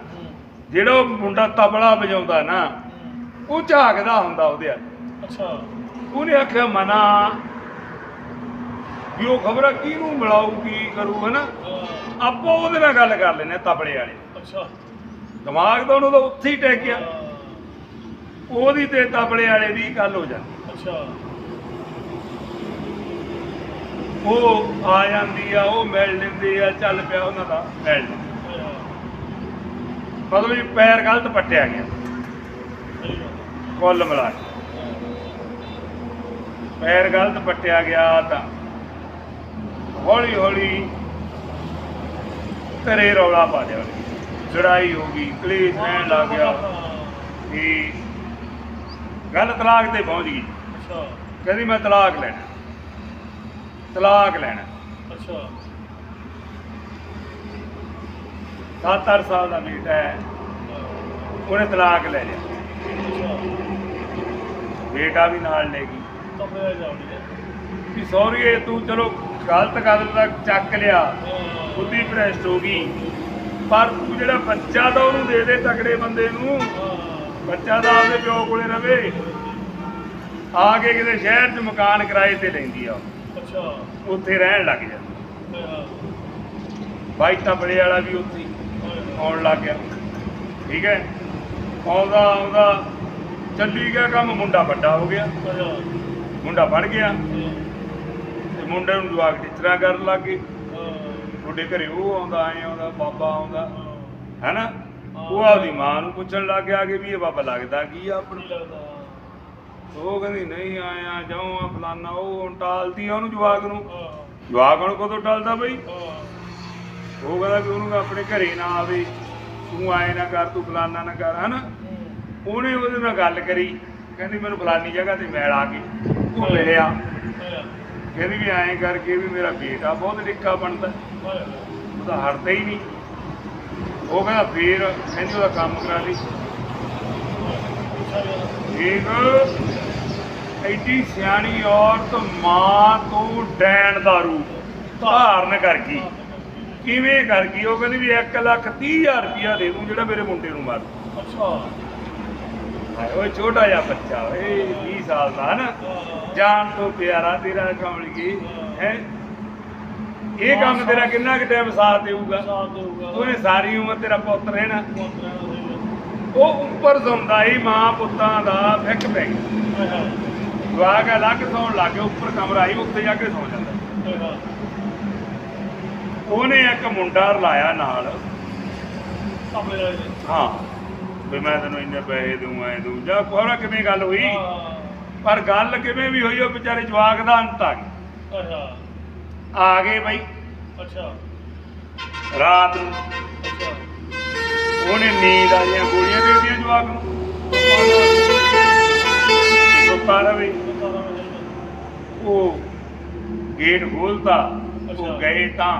ਜਿਹੜਾ ਉਹ ਮੁੰਡਾ ਤਬਲਾ ਵਜਾਉਂਦਾ ਨਾ। ਉਹ ਝਾਕਦਾ ਹੁੰਦਾ ਉਹਦੇ ਵੱਲ ਅੱਛਾ। ਉਹਨੇ ਆਖਿਆ ਮਨਾ। ਵੀ ਉਹ ਖਬਰਾਂ ਕਿਹਨੂੰ ਮਿਲਾਊ ਕੀ ਕਰੂ ਹਨਾ? ਆਪਾਂ ਉਹਦੇ ਨਾਲ ਗੱਲ ਕਰ ਲੈਨੇ ਤਬਲੇ ਵਾਲੇ। ਅੱਛਾ। ਦਿਮਾਗ ਤਾਂ ਉਹਨੂੰ ਤਾਂ ਉੱਥੇ ਹੀ ਟੇਕਿਆ ਉਹਦੀ ਤੇ ਤਬਲੇ ਵਾਲੇ ਦੀ ਗੱਲ ਹੋ ਜਾਂਦੀ। ਅੱਛਾ। ਉਹ ਆ ਜਾਂਦੀ ਆ ਉਹ ਮਿਲ ਲੈਂਦੇ ਆ ਚੱਲ ਪਿਆ ਉਹਨਾਂ ਦਾ ਮਿਲ ਲੈਂਦੇ। ਮਤਲਬ ਵੀ ਪੈਰ ਗਲਤ ਪੱਟਿਆ ਗਿਆ। ਕੁੱਲ ਮਿਲਾ ਕੇ। ਪੈਰ ਗਲਤ ਪੱਟਿਆ ਗਿਆ ਤਾਂ ਹੌਲੀ ਹੌਲੀ ਘਰੇ ਰੌਲਾ ਪਾ ਦਿਆ ਉਹਨੇ। ਲੜਾਈ ਹੋ ਗਈ ਕਲੇਸ਼ ਰਹਿਣ ਲੱਗ ਗਿਆ। ਕਿ ਗੱਲ ਤਲਾਕ ਤੇ ਪਹੁੰਚ ਗਈ। ਅੱਛਾ। ਕਹਿੰਦੀ ਮੈਂ ਤਲਾਕ ਲੈਣਾ। ਤਲਾਕ ਲੈਣਾ। ਅੱਛਾ। 7-8 ਸਾਲ ਦਾ ਬੇਟਾ ਹੈ। ਉਹਨੇ ਤਲਾਕ ਲੈ ਲਿਆ। ਬੇਟਾ ਵੀ ਨਾਲ ਲੈ ਗਈ। ਵੀ ਸੌਰੀਏ ਤੂੰ ਚਲੋ ਗਲਤ ਕਦਮ ਤੱਕ ਚੱਕ ਲਿਆ। ਬੁੱਧੀ ਭ੍ਰਸ਼ਟ ਹੋ ਗਈ। ਪਰ ਤੂੰ ਜਿਹੜਾ ਬੱਚਾ ਤਾਂ ਉਹਨੂੰ ਦੇ ਦੇ ਤਕੜੇ ਬੰਦੇ ਨੂੰ। ਬੱਚਾ ਤਾਂ ਆਪਦੇ ਪਿਓ ਕੋਲੇ ਰਵੇ। ਆ ਕੇ ਕਿਤੇ ਸ਼ਹਿਰ 'ਚ ਮਕਾਨ ਕਿਰਾਏ ਤੇ ਲੈਂਦੀ ਆ। ਅੱਛਾ। ਉੱਥੇ ਰਹਿਣ ਲੱਗ ਜਾਂਦੀ ਬਾਈ ਤਬਲੇ ਵਾਲਾ ਵੀ ਉੱਥੇ ਹੀ ਆਉਣ ਲੱਗ ਗਿਆ। ਠੀਕ ਹੈ? ਆਉਂਦਾ ਆਉਂਦਾ ਚੱਲੀ ਗਿਆ ਕੰਮ ਮੁੰਡਾ ਵੱਡਾ ਹੋ ਗਿਆ। ਮੁੰਡਾ ਬਣ ਗਿਆ। ਤੇ ਮੁੰਡੇ ਨੂੰ ਜਵਾਕ ਟੀਚਰਾਂ ਕਰਨ ਲੱਗ ਗਏ। ਤੁਹਾਡੇ ਘਰੇ ਉਹ ਆਉਂਦਾ ਐ ਆਉਂਦਾ ਬਾਬਾ ਆਉਂਦਾ। ਹੈਨਾ? ਉਹ ਆਪਦੀ ਮਾਂ ਨੂੰ ਪੁੱਛਣ ਲੱਗ ਗਿਆ ਕਿ ਵੀ ਇਹ ਬਾਬਾ ਲੱਗਦਾ ਕੀ ਆ ਆਪਣਾ? ਲੱਗਦਾ? ਉਹ ਕਹਿੰਦੀ ਨਹੀਂ ਆਇਆ ਜਾਉਂ ਆ ਫਲਾਨਾ। ਉਹ ਟਾਲਦੀ ਆ ਉਹਨੂੰ ਜਵਾਕ ਨੂੰ। ਹਾਂ, ਜਵਾਕ ਹੁਣ ਕਦੋਂ ਟਾਲਦਾ ਬਈ? ਉਹ ਕਹਿੰਦਾ ਵੀ ਉਹਨੂੰ ਆਪਣੇ ਘਰੇ ਨਾ ਆਵੇ। ਤੂੰ ਆਏ ਨਾ ਕਰ ਤੂੰ ਫਲਾਨਾ ਨਾ ਕਰ ਹਨਾ? ਉਹਨੇ ਉਹਦੇ ਨਾਲ ਗੱਲ ਕਰੀ। ਕਹਿੰਦੀ ਮੈਨੂੰ ਫਲਾਨੀ ਜਗ੍ਹਾ ਤੇ ਮੈਲ ਆ ਗਈ। ਉਹ ਮਿਲਿਆ ਕਹਿੰਦੀ ਵੀ ਐਂ ਕਰਕੇ ਵੀ ਮੇਰਾ ਬੇਟਾ ਬਹੁਤ ਨਿੱਕਾ ਬਣਦਾ। ਹਾਂ, ਉਹ ਤਾਂ ਹਟਦਾ ਹੀ ਨਹੀਂ। ਉਹ ਕਹਿੰਦਾ ਫੇਰ ਕਹਿੰਦੀ ਉਹਦਾ ਕੰਮ ਕਰਾ ਲਈ। ਅੱਛਾ ਐਡੀ ਸਿਆਣੀ ਔਰਤ ਮਾਂ ਤੋਂ ਡੈਣ ਦਾ ਰੂਪ ਧਾਰਨ ਕਰ ਗਈ। ਕਿਵੇਂ ਕਰ ਗਈ? ਉਹ ਕਹਿੰਦੀ ਵੀ 1 ਲੱਖ 30 ਹਜ਼ਾਰ ਰੁਪਇਆ ਦੇ ਦੂੰ ਜਿਹੜਾ ਮੇਰੇ ਮੁੰਡੇ ਨੂੰ ਮਾਰ ਅੱਛਾ। ਓਏ ਛੋਟਾ ਜਿਹਾ ਬੱਚਾ ਓਏ 20 ਸਾਲ ਦਾ ਹਾਂ, ਜਾਨ ਤੋਂ ਪਿਆਰਾ ਤੇਰਾ ਕਮਲਗੀ ਹੈ? ਇਹ ਕੰਮ ਤੇਰਾ ਕਿੰਨਾ ਕੁ ਟਾਈਮ ਸਾਥ ਦੇਊਗਾ? ਸਾਥ ਦੇਊਗਾ। ਉਹਨੇ ਸਾਰੀ ਉਮਰ ਤੇਰਾ ਪੁੱਤ ਰਹਿਣਾ। ਉਹ ਉੱਪਰ ਹੀ ਮਾਂ ਪੁੱਤਾਂ ਦਾ ਫਿੱਕ ਪੈ ਗਈ ਹੈ। ਹਾਂ, ਜਵਾਕ ਅਲੱਗ ਸੌਣ ਲੱਗ ਗਿਆ ਉੱਪਰ ਕਮਰਾ ਹੀ ਉੱਥੇ ਜਾ ਕੇ ਸੌ ਜਾਂਦਾ। ਉਹਨੇ ਇੱਕ ਮੁੰਡਾ ਰਲਾਇਆ ਨਾਲ। ਹਾਂ। ਵੀ ਮੈਂ ਤੈਨੂੰ ਇੰਨੇ ਪੈਸੇ ਦੂੰ ਐ ਦੂੰ ਜਾਂ ਕੋਹਰਾ ਕਿਵੇਂ ਗੱਲ ਹੋਈ? ਪਰ ਗੱਲ ਕਿਵੇਂ ਵੀ ਹੋਈ ਉਹ ਵਿਚਾਰੇ ਜਵਾਕ ਦਾ ਅੰਤ ਆ ਗਿਆ। ਅੱਛਾ। ਆ ਗਏ ਬਈ। ਅੱਛਾ। ਰਾਤ ਨੂੰ। ਅੱਛਾ। ਉਹਨੇ ਨੀਂਦ ਵਾਲੀਆਂ ਗੋਲੀਆਂ ਦੇ ਦਿੱਤੀਆਂ ਜਵਾਕ ਨੂੰ। ਸੁੱਤਾ ਰਵੇ ਉਹ ਗੇਟ ਅੱਛਾ। ਉਹ ਗਏ ਤਾਂ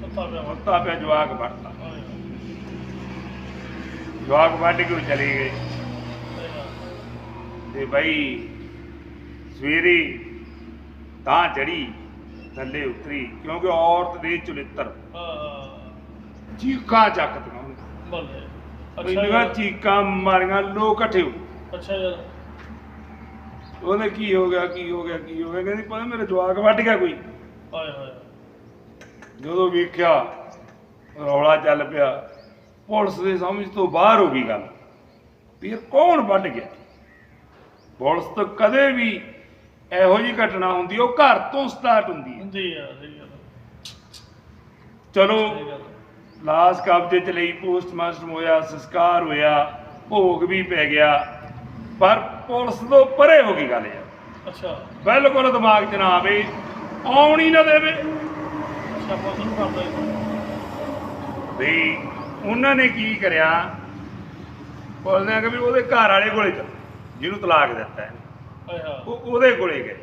ਸੁੱਤਾ ਪਿਆ। ਜਵਾਕ ਵੜਤਾ। ਹਾਂ। ਜਵਾਕ ਵੱਢ ਕੇ ਉਹ ਚਲੇ ਗਏ। ਤੇ ਬਈ ਸਵੇਰੇ ਤਾਂ ਚੜੀ ਥੱਲੇ ਉਤਰੀ ਕਿਉਂਕਿ ਔਰਤ ਦੇ ਚੁਲਿੱਤਰ ਚੀਕਾਂ ਚੱਕਦੀਆਂ ਬੱਲੇ ਇੰਨੀਆਂ ਚੀਕਾਂ ਮਾਰੀਆਂ ਲੋਕ ਇਕੱਠੇ ਹੋ। ਅੱਛਾ ਯਾਰ ਉਹਨੇ ਕੀ ਹੋ ਗਿਆ ਕੀ ਹੋ ਗਿਆ ਕੀ ਹੋ ਗਿਆ? ਕਹਿੰਦੀ ਪਤਾ ਮੇਰਾ ਜਵਾਕ ਵੱਢ ਗਿਆ ਕੋਈ। ਹਾਏ ਹਾਏ। ਜਦੋਂ ਵੇਖਿਆ ਰੌਲਾ ਚੱਲ ਪਿਆ ਪੁਲਿਸ ਦੇ ਸਮਝ ਤੋਂ ਬਾਹਰ ਹੋ ਗਈ ਗੱਲ। ਵੀ ਇਹ ਕੌਣ ਵੱਢ ਗਿਆ? ਪੁਲਿਸ ਤੋਂ ਕਦੇ ਵੀ ਇਹੋ ਜਿਹੀ ਘਟਨਾ ਹੁੰਦੀ ਉਹ ਘਰ ਤੋਂ ਸਟਾਰਟ ਹੁੰਦੀ ਹੈ। ਹੁੰਦੀ ਆ ਸਹੀ ਗੱਲ ਚਲੋ ਸਹੀ ਗੱਲ ਲਾਸ਼ ਕਬਜ਼ੇ ਚ ਲਈ ਪੋਸਟਮਾਸਟਰ ਹੋਇਆ ਸੰਸਕਾਰ ਹੋਇਆ ਭੋਗ ਵੀ ਪੈ ਗਿਆ। ਪਰ ਪੁਲਿਸ ਤੋਂ ਪਰੇ ਹੋ ਗਈ ਗੱਲ ਯਾਰ ਅੱਛਾ। ਬਿਲਕੁਲ ਦਿਮਾਗ 'ਚ ਨਾ ਆਵੇ ਆਉਣ ਹੀ ਨਾ ਦੇਵੇ। ਅੱਛਾ ਪੁਲਿਸ ਨੂੰ ਕਰਦਾ ਵੀ ਉਹਨਾਂ ਨੇ ਕੀ ਕਰਿਆ? ਪੁਲਿਸ ਨੇ ਕਿਹਾ ਵੀ ਉਹਦੇ ਘਰ ਵਾਲੇ ਕੋਲੇ ਚੱਲ। ਜਿਹਨੂੰ ਤਲਾਕ ਦਿੱਤਾ ਹੈ ਉਹ ਉਹਦੇ ਕੋਲੇ ਗਏ।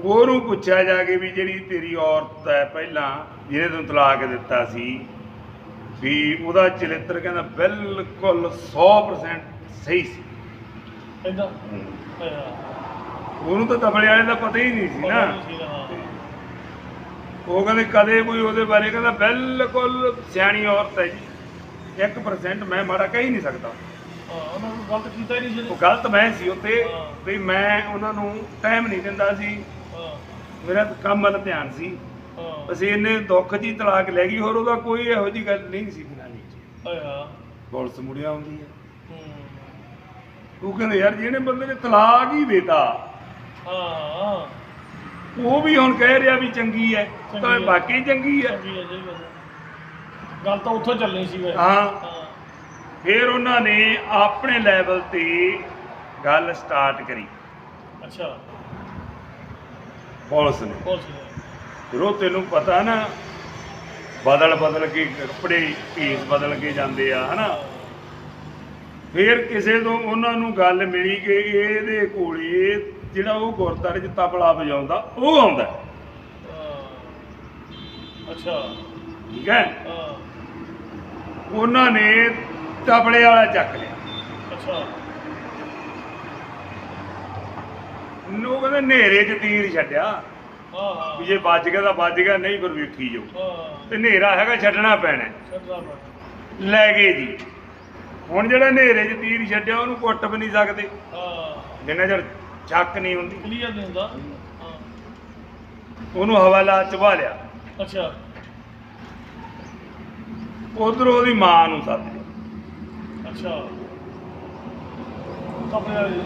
ਉਹਨੂੰ ਪੁੱਛਿਆ ਜਾ ਕੇ ਵੀ ਜਿਹੜੀ ਤੇਰੀ ਔਰਤ ਹੈ ਪਹਿਲਾਂ ਜਿਹਨੇ ਤੈਨੂੰ ਤਲਾਕ ਦਿੱਤਾ ਸੀ ਵੀ ਉਹਦਾ ਚਰਿੱਤਰ ਕਹਿੰਦਾ ਬਿਲਕੁਲ 100% ਸਹੀ ਸੀ। ਇਦਾਂ ਹਾਂ। ਉਹਨੂੰ ਤਾਂ ਤਬਲੇ ਵਾਲੇ ਦਾ ਪਤਾ ਹੀ ਨਹੀਂ ਸੀ ਨਾ। ਹਾਂ ਉਹ ਕਹਿੰਦੇ ਕਦੇ ਕੋਈ ਉਹਦੇ ਬਾਰੇ ਕਹਿੰਦਾ ਬਿਲਕੁਲ ਸਿਆਣੀ ਔਰਤ ਹੈ ਜੀ। 1% ਮੈਂ ਮਾੜਾ ਕਹਿ ਨਹੀਂ ਸਕਦਾ। ਹਾਂ ਉਹਨਾਂ ਨੂੰ ਗਲਤ ਕੀਤਾ ਹੀ ਨਹੀਂ ਉਹ ਗਲਤ ਮੈਂ ਸੀ ਉੱਤੇ ਹਾਂ। ਵੀ ਮੈਂ ਉਹਨਾਂ ਨੂੰ ਟਾਈਮ ਨਹੀਂ ਦਿੰਦਾ ਸੀ। ਹਾਂ। ਮੇਰਾ ਕੰਮ ਵੱਲ ਧਿਆਨ ਸੀ। ਹਾਂ। ਅਸੀਂ ਇਹਨੇ ਦੁੱਖ ਜੀ ਤਲਾਕ ਲੈ ਗਈ ਹੋਰ ਉਹਦਾ ਕੋਈ ਇਹੋ ਜੀ ਗੱਲ ਨਹੀਂ ਸੀ ਚ ਹਾਏ ਹਾਂ। ਪੁਲਿਸ ਮੁੜਿਆ ਆਉਂਦੀ ਹੈ। ਉਹ ਕਹਿੰਦੇ ਯਾਰ ਜਿਹਨੇ ਬੰਦੇ ਨੇ ਤਲਾਕ ਹੀ ਦੇਤਾ ਹਾਂ। ਉਹ ਵੀ ਹੁਣ ਕਹਿ ਰਿਹਾ ਵੀ ਚੰਗੀ ਹੈ ਤਾਂ ਹੈ। ਬਾਕੀ ਚੰਗੀ ਹੈ ਜੀ ਗੱਲ ਤਾਂ ਉੱਥੋਂ ਚੱਲਣੀ ਸੀ ਵੈਸੇ ਹਾਂ। ਫਿਰ ਉਹਨਾਂ ਨੇ ਆਪਣੇ ਲੈਵਲ ਤੇ ਗੱਲ ਸਟਾਰਟ ਕਰੀ। ਅੱਛਾ। ਪੁਲਿਸ ਨੇ। ਪੁਲਿਸ ਨੇ। ਉਹ ਤੈਨੂੰ ਪਤਾ ਨਾ ਬਦਲ ਬਦਲ ਕੇ ਕੱਪੜੇ ਪੀਸ ਬਦਲ ਕੇ ਜਾਂਦੇ ਆ ਹਨਾ? ਫਿਰ ਕਿਸੇ ਤੋਂ ਉਹਨਾਂ ਨੂੰ ਗੱਲ ਮਿਲੀ ਕਿ ਇਹਦੇ ਕੋਲੇ ਜਿਹੜਾ ਉਹ ਗੁਰਦਾਰੇ 'ਚ ਤਬਲਾ ਵਜਾਉਂਦਾ ਉਹ ਆਉਂਦਾ। ਅੱਛਾ। ਠੀਕ ਹੈ? ਉਹਨਾਂ ਨੇ ਤਬਲੇ ਵਾਲਾ ਚੱਕ ਲਿਆ। ਅੱਛਾ। ਉਹ ਕਹਿੰਦੇ ਹਨੇਰੇ 'ਚ ਤੀਰ ਛੱਡਿਆ। ਹਾਂ ਹਾਂ। ਜੇ ਵੱਜ ਗਿਆ ਤਾਂ ਵੱਜ ਗਿਆ ਨਹੀਂ ਫਿਰ ਵੇਖੀ ਜਾਓ। ਹਾਂ। ਤੇ ਹਨੇਰਾ ਹੈਗਾ ਛੱਡਣਾ ਪੈਣਾ। ਛੱਡਣਾ ਲੈ ਗਏ ਜੀ। ਹੁਣ ਜਿਹੜਾ ਹਨੇਰੇ 'ਚ ਤੀਰ ਛੱਡਿਆ ਉਹਨੂੰ ਕੁੱਟ ਵੀ ਨਹੀਂ ਸਕਦੇ। ਹਾਂ। ਜਿੰਨਾ ਚਿਰ ਚੱਕ ਨਹੀਂ ਹੁੰਦੀ। ਕਲੀਅਰ ਨਹੀਂ ਹੁੰਦਾ। ਹਾਂ। ਉਹਨੂੰ ਹਵਾਲਾ ਚਵਾ ਲਿਆ। ਅੱਛਾ। ਉਧਰ ਉਹਦੀ ਮਾਂ ਨੂੰ ਸੱਦ ਲਿਆ। ਅੱਛਾ। ਕੱਪੜੇ ਵਾਲੀ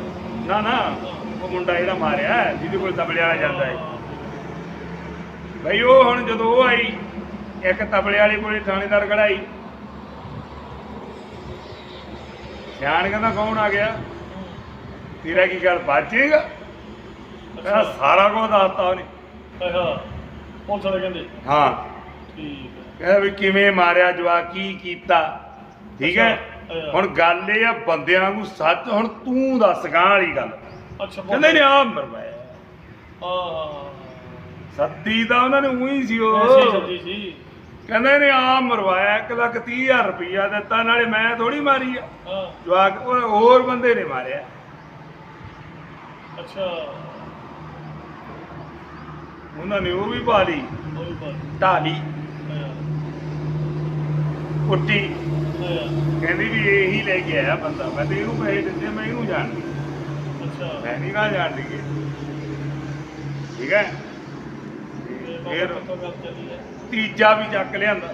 ਨਾ ਨਾ ਉਹ ਮੁੰਡਾ ਜਿਹੜਾ ਮਾਰਿਆ ਹੈ, ਜਿਹਦੇ ਕੋਲ ਤਬਲੇ ਵਾਲਾ ਜਾਂਦਾ ਹੈ। ਬਈ ਉਹ ਹੁਣ ਜਦੋਂ ਉਹ ਆਈ ਇੱਕ ਤਬਲੇ ਵਾਲੇ ਕੋਲੇ ਥਾਣੇਦਾਰ ਖੜਾਈ ਸਿਆਣ ਕਹਿੰਦਾ ਕੌਣ ਆ ਗਿਆ? ਤੇਰਾ ਕੀ ਗੱਲ ਬਾਜੇਗਾ ਕਹਿੰਦਾ ਅੱਛਾ। ਸਾਰਾ ਕੁਝ ਦੱਸਤਾ ਉਹਨੇ। ਹਾਂ ਪੁਲਿਸ ਵਾਲੇ ਕਹਿੰਦੇ? ਹਾਂ। ਠੀਕ ਹੈ। ਕਹਿੰਦਾ ਵੀ ਕਿਵੇਂ ਮਾਰਿਆ ਜਵਾਕ ਕੀ ਕੀਤਾ? ਠੀਕ ਹੈ? ਅੱਛਾ। ਹੁਣ ਗੱਲ ਇਹ ਆ ਬੰਦਿਆਂ ਨੂੰ ਸੱਚ ਹੁਣ ਤੂੰ ਦੱਸ ਗਾਂ ਵਾਲੀ ਗੱਲ। ਅੱਛਾ ਕਹਿੰਦੇ ਨੇ ਆ ਮਰਵਾਇਆ। ਹਾਂ ਸੱਦੀ ਤਾਂ ਉਹਨਾਂ ਨੇ ਉਹੀ ਸੀ ਉਹ। ਸੱਜੀ ਸੀ। ਕਹਿੰਦੇ ਨੇ ਆ ਮਰਵਾਇਆ 1 ਲੱਖ 30 ਹਜ਼ਾਰ ਰੁਪਈਆ ਦਿੱਤਾ ਨਾਲੇ ਮੈਂ ਥੋੜੀ ਮਾਰੀ ਆ। ਜਵਾਕ ਹੋਰ ਬੰਦੇ ਨੇ ਮਾਰਿਆ। ਅੱਛਾ। ਉਹਨਾਂ ਨੇ ਉਹ ਵੀ ਪਾ ਲਈ। ਢਾਲੀ। ਕੁੱਟੀ। ਕਹਿੰਦੀ ਵੀ ਇਹੀ ਲੈ ਕੇ ਆਇਆ ਬੰਦਾ। ਮੈਂ ਤੇ ਇਹਨੂੰ ਪੈਸੇ ਦਿੱਤੇ ਮੈਂ ਇਹਨੂੰ ਜਾਣਦੀ ਅੱਛਾ। ਮੈਂ ਨਹੀਂ ਨਾ ਜਾਣਦੀ। ਠੀਕ ਹੈ? ਫਿਰ ਬਾਬਾ ਗੱਲ ਚੱਲੀ ਹੈ? ਤੀਜਾ ਵੀ ਚੱਕ ਲਿਆਂਦਾ।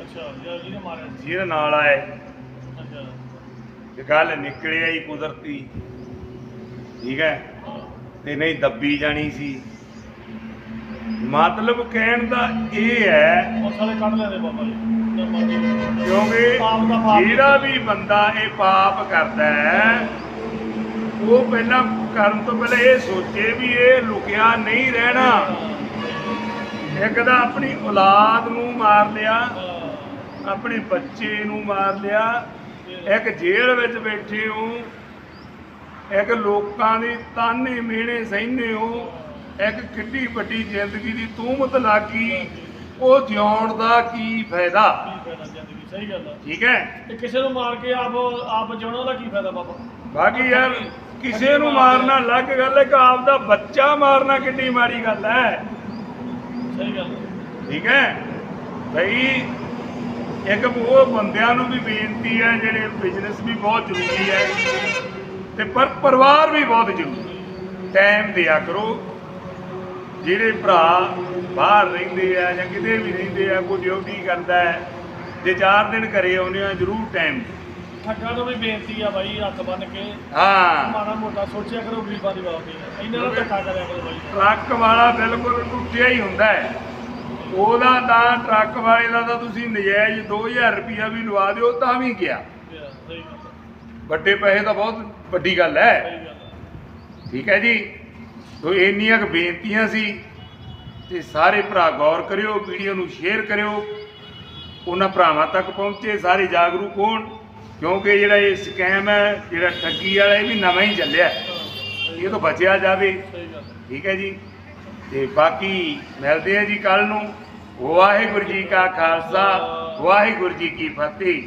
ਅੱਛਾ ਜਿਹਨੇ ਮਾਰਿਆ ਸੀ। ਜਿਹਦੇ ਨਾਲ ਆਏ ਅੱਛਾ। ਤੇ ਗੱਲ ਨਿਕਲਿਆ ਹੀ ਕੁਦਰਤੀ। ਠੀਕ ਹੈ? ਤੇ ਨਹੀਂ ਦੱਬੀ ਜਾਣੀ ਸੀ। ਮਤਲਬ ਕਹਿਣ ਦਾ ਇਹ ਹੈ ਕੱਢ ਲੈਂਦੇ ਬਾਬਾ ਜੀ। ਕਿਉਂਕਿ ਜਿਹੜਾ ਵੀ ਬੰਦਾ ਇਹ ਪਾਪ ਕਰਦਾ ਹੈ ਉਹ ਪਹਿਲਾਂ ਕਰਨ ਤੋਂ ਪਹਿਲੇ ਇਹ ਸੋਚੇ ਵੀ ਇਹ ਲੁਕਿਆ ਨਹੀਂ ਰਹਿਣਾ। ਇੱਕ ਤਾਂ ਆਪਣੀ ਔਲਾਦ ਨੂੰ ਮਾਰ ਲਿਆ ਆਪਣੇ ਬੱਚੇ ਨੂੰ ਮਾਰ ਲਿਆ ਇੱਕ ਜੇਲ੍ਹ ਵਿੱਚ ਬੈਠੇ ਹੋ ਇੱਕ ਲੋਕਾਂ ਦੀ ਤਾਨੇ ਮਿਹਣੇ ਸਹਿਨੇ ਹੋ ਇੱਕ ਕਿੱਡੀ ਵੱਡੀ ਜ਼ਿੰਦਗੀ ਦੀ ਤੂਮਤ ਲਾਗੀ ਉਹ ਜਿਉਣ ਦਾ ਕੀ ਫਾਇਦਾ? ਸਹੀ ਗੱਲ ਠੀਕ ਹੈ? ਤੇ ਕਿਸੇ ਨੂੰ ਮਾਰ ਕੇ ਆਪ ਆਪ ਜਿਉਣਾ ਦਾ ਕੀ ਫਾਇਦਾ ਬਾਬਾ? ਬਾਕੀ ਯਾਰ ਕਿਸੇ ਨੂੰ ਮਾਰਨਾ ਅਲੱਗ ਗੱਲ ਹੈ ਕਿ ਆਪਦਾ ਬੱਚਾ ਮਾਰਨਾ ਕਿੰਨੀ ਮਾੜੀ ਗੱਲ ਹੈ। ਸਹੀ ਗੱਲ ਠੀਕ ਹੈ? ਭਈ ਇੱਕ ਉਹ ਬੰਦਿਆਂ ਨੂੰ ਵੀ ਬੇਨਤੀ ਹੈ, ਜਿਹੜੇ ਬਿਜ਼ਨਸ ਵੀ ਬਹੁਤ ਜ਼ਰੂਰੀ ਹੈ ਤੇ ਪਰ ਪਰਿਵਾਰ ਵੀ ਬਹੁਤ ਜ਼ਰੂਰੀ ਟਾਈਮ ਦਿਆ ਕਰੋ। ਜਿਹੜੇ ਭਰਾ ਬਾਹਰ ਰਹਿੰਦੇ ਆ ਜਾਂ ਕਿਤੇ ਵੀ ਰਹਿੰਦੇ ਆ ਕੋਈ ਡਿਊਟੀ ਕਰਦਾ ਹੈ, ਜੇ ਚਾਰ ਦਿਨ ਘਰੇ ਆਉਂਦੇ ਆ, ਜ਼ਰੂਰ ਟਾਈਮ ਠੱਗਾਂ ਨੂੰ ਵੀ ਬੇਨਤੀ ਆ ਬਾਈ ਹੱਥ ਬੰਨ ਕੇ। ਹਾਂ। ਮਾੜਾ ਮੋਟਾ ਸੋਚਿਆ ਕਰੋ ਗਰੀਬਾਂ ਦੀ। ਬਾਤ ਇਹਨਾਂ ਨਾਲ ਧੱਕਾ ਕਰਿਆ ਕਰੋ ਬਾਈ। ਟਰੱਕ ਵਾਲਾ ਬਿਲਕੁਲ ਟੁੱਟਿਆ ਹੀ ਹੁੰਦਾ ਹੈ। ਉਹਦਾ ਤਾਂ ਟਰੱਕ ਵਾਲੇ ਦਾ ਤਾਂ ਤੁਸੀਂ ਨਜਾਇਜ਼ 2000 ਰੁਪਇਆ ਵੀ ਲਵਾ ਦਿਓ ਤਾਂ ਵੀ ਗਿਆ। ਵੱਡੇ ਪੈਸੇ ਤਾਂ ਬਹੁਤ ਵੱਡੀ ਗੱਲ ਹੈ। ਠੀਕ ਹੈ ਜੀ। ਇੰਨੀਆਂ ਕੁ ਬੇਨਤੀਆਂ ਸੀ ਤੇ ਸਾਰੇ ਭਰਾ ਗੌਰ ਕਰਿਓ ਵੀਡੀਓ ਨੂੰ ਸ਼ੇਅਰ ਕਰਿਓ। ਉਹਨਾਂ ਭਰਾਵਾਂ ਤੱਕ ਪਹੁੰਚੇ ਸਾਰੇ ਜਾਗਰੂਕ ਹੋਣ। ਕਿਉਂਕਿ ਜਿਹੜਾ ਇਹ ਸਕੈਮ ਹੈ, ਜਿਹੜਾ ਠੱਗੀ ਵਾਲਾ, ਇਹ ਵੀ ਨਵਾਂ ਹੀ ਚੱਲਿਆ। ਇਹ ਤੋਂ ਬਚਿਆ ਜਾਵੇ। ਠੀਕ ਹੈ ਜੀ। ਤੇ ਬਾਕੀ ਮਿਲਦੇ ਆ ਜੀ ਕੱਲ ਨੂੰ। ਵਾਹਿਗੁਰੂ ਜੀ ਕਾ ਖਾਲਸਾ, ਵਾਹਿਗੁਰੂ ਜੀ ਕੀ ਫਤਿਹ।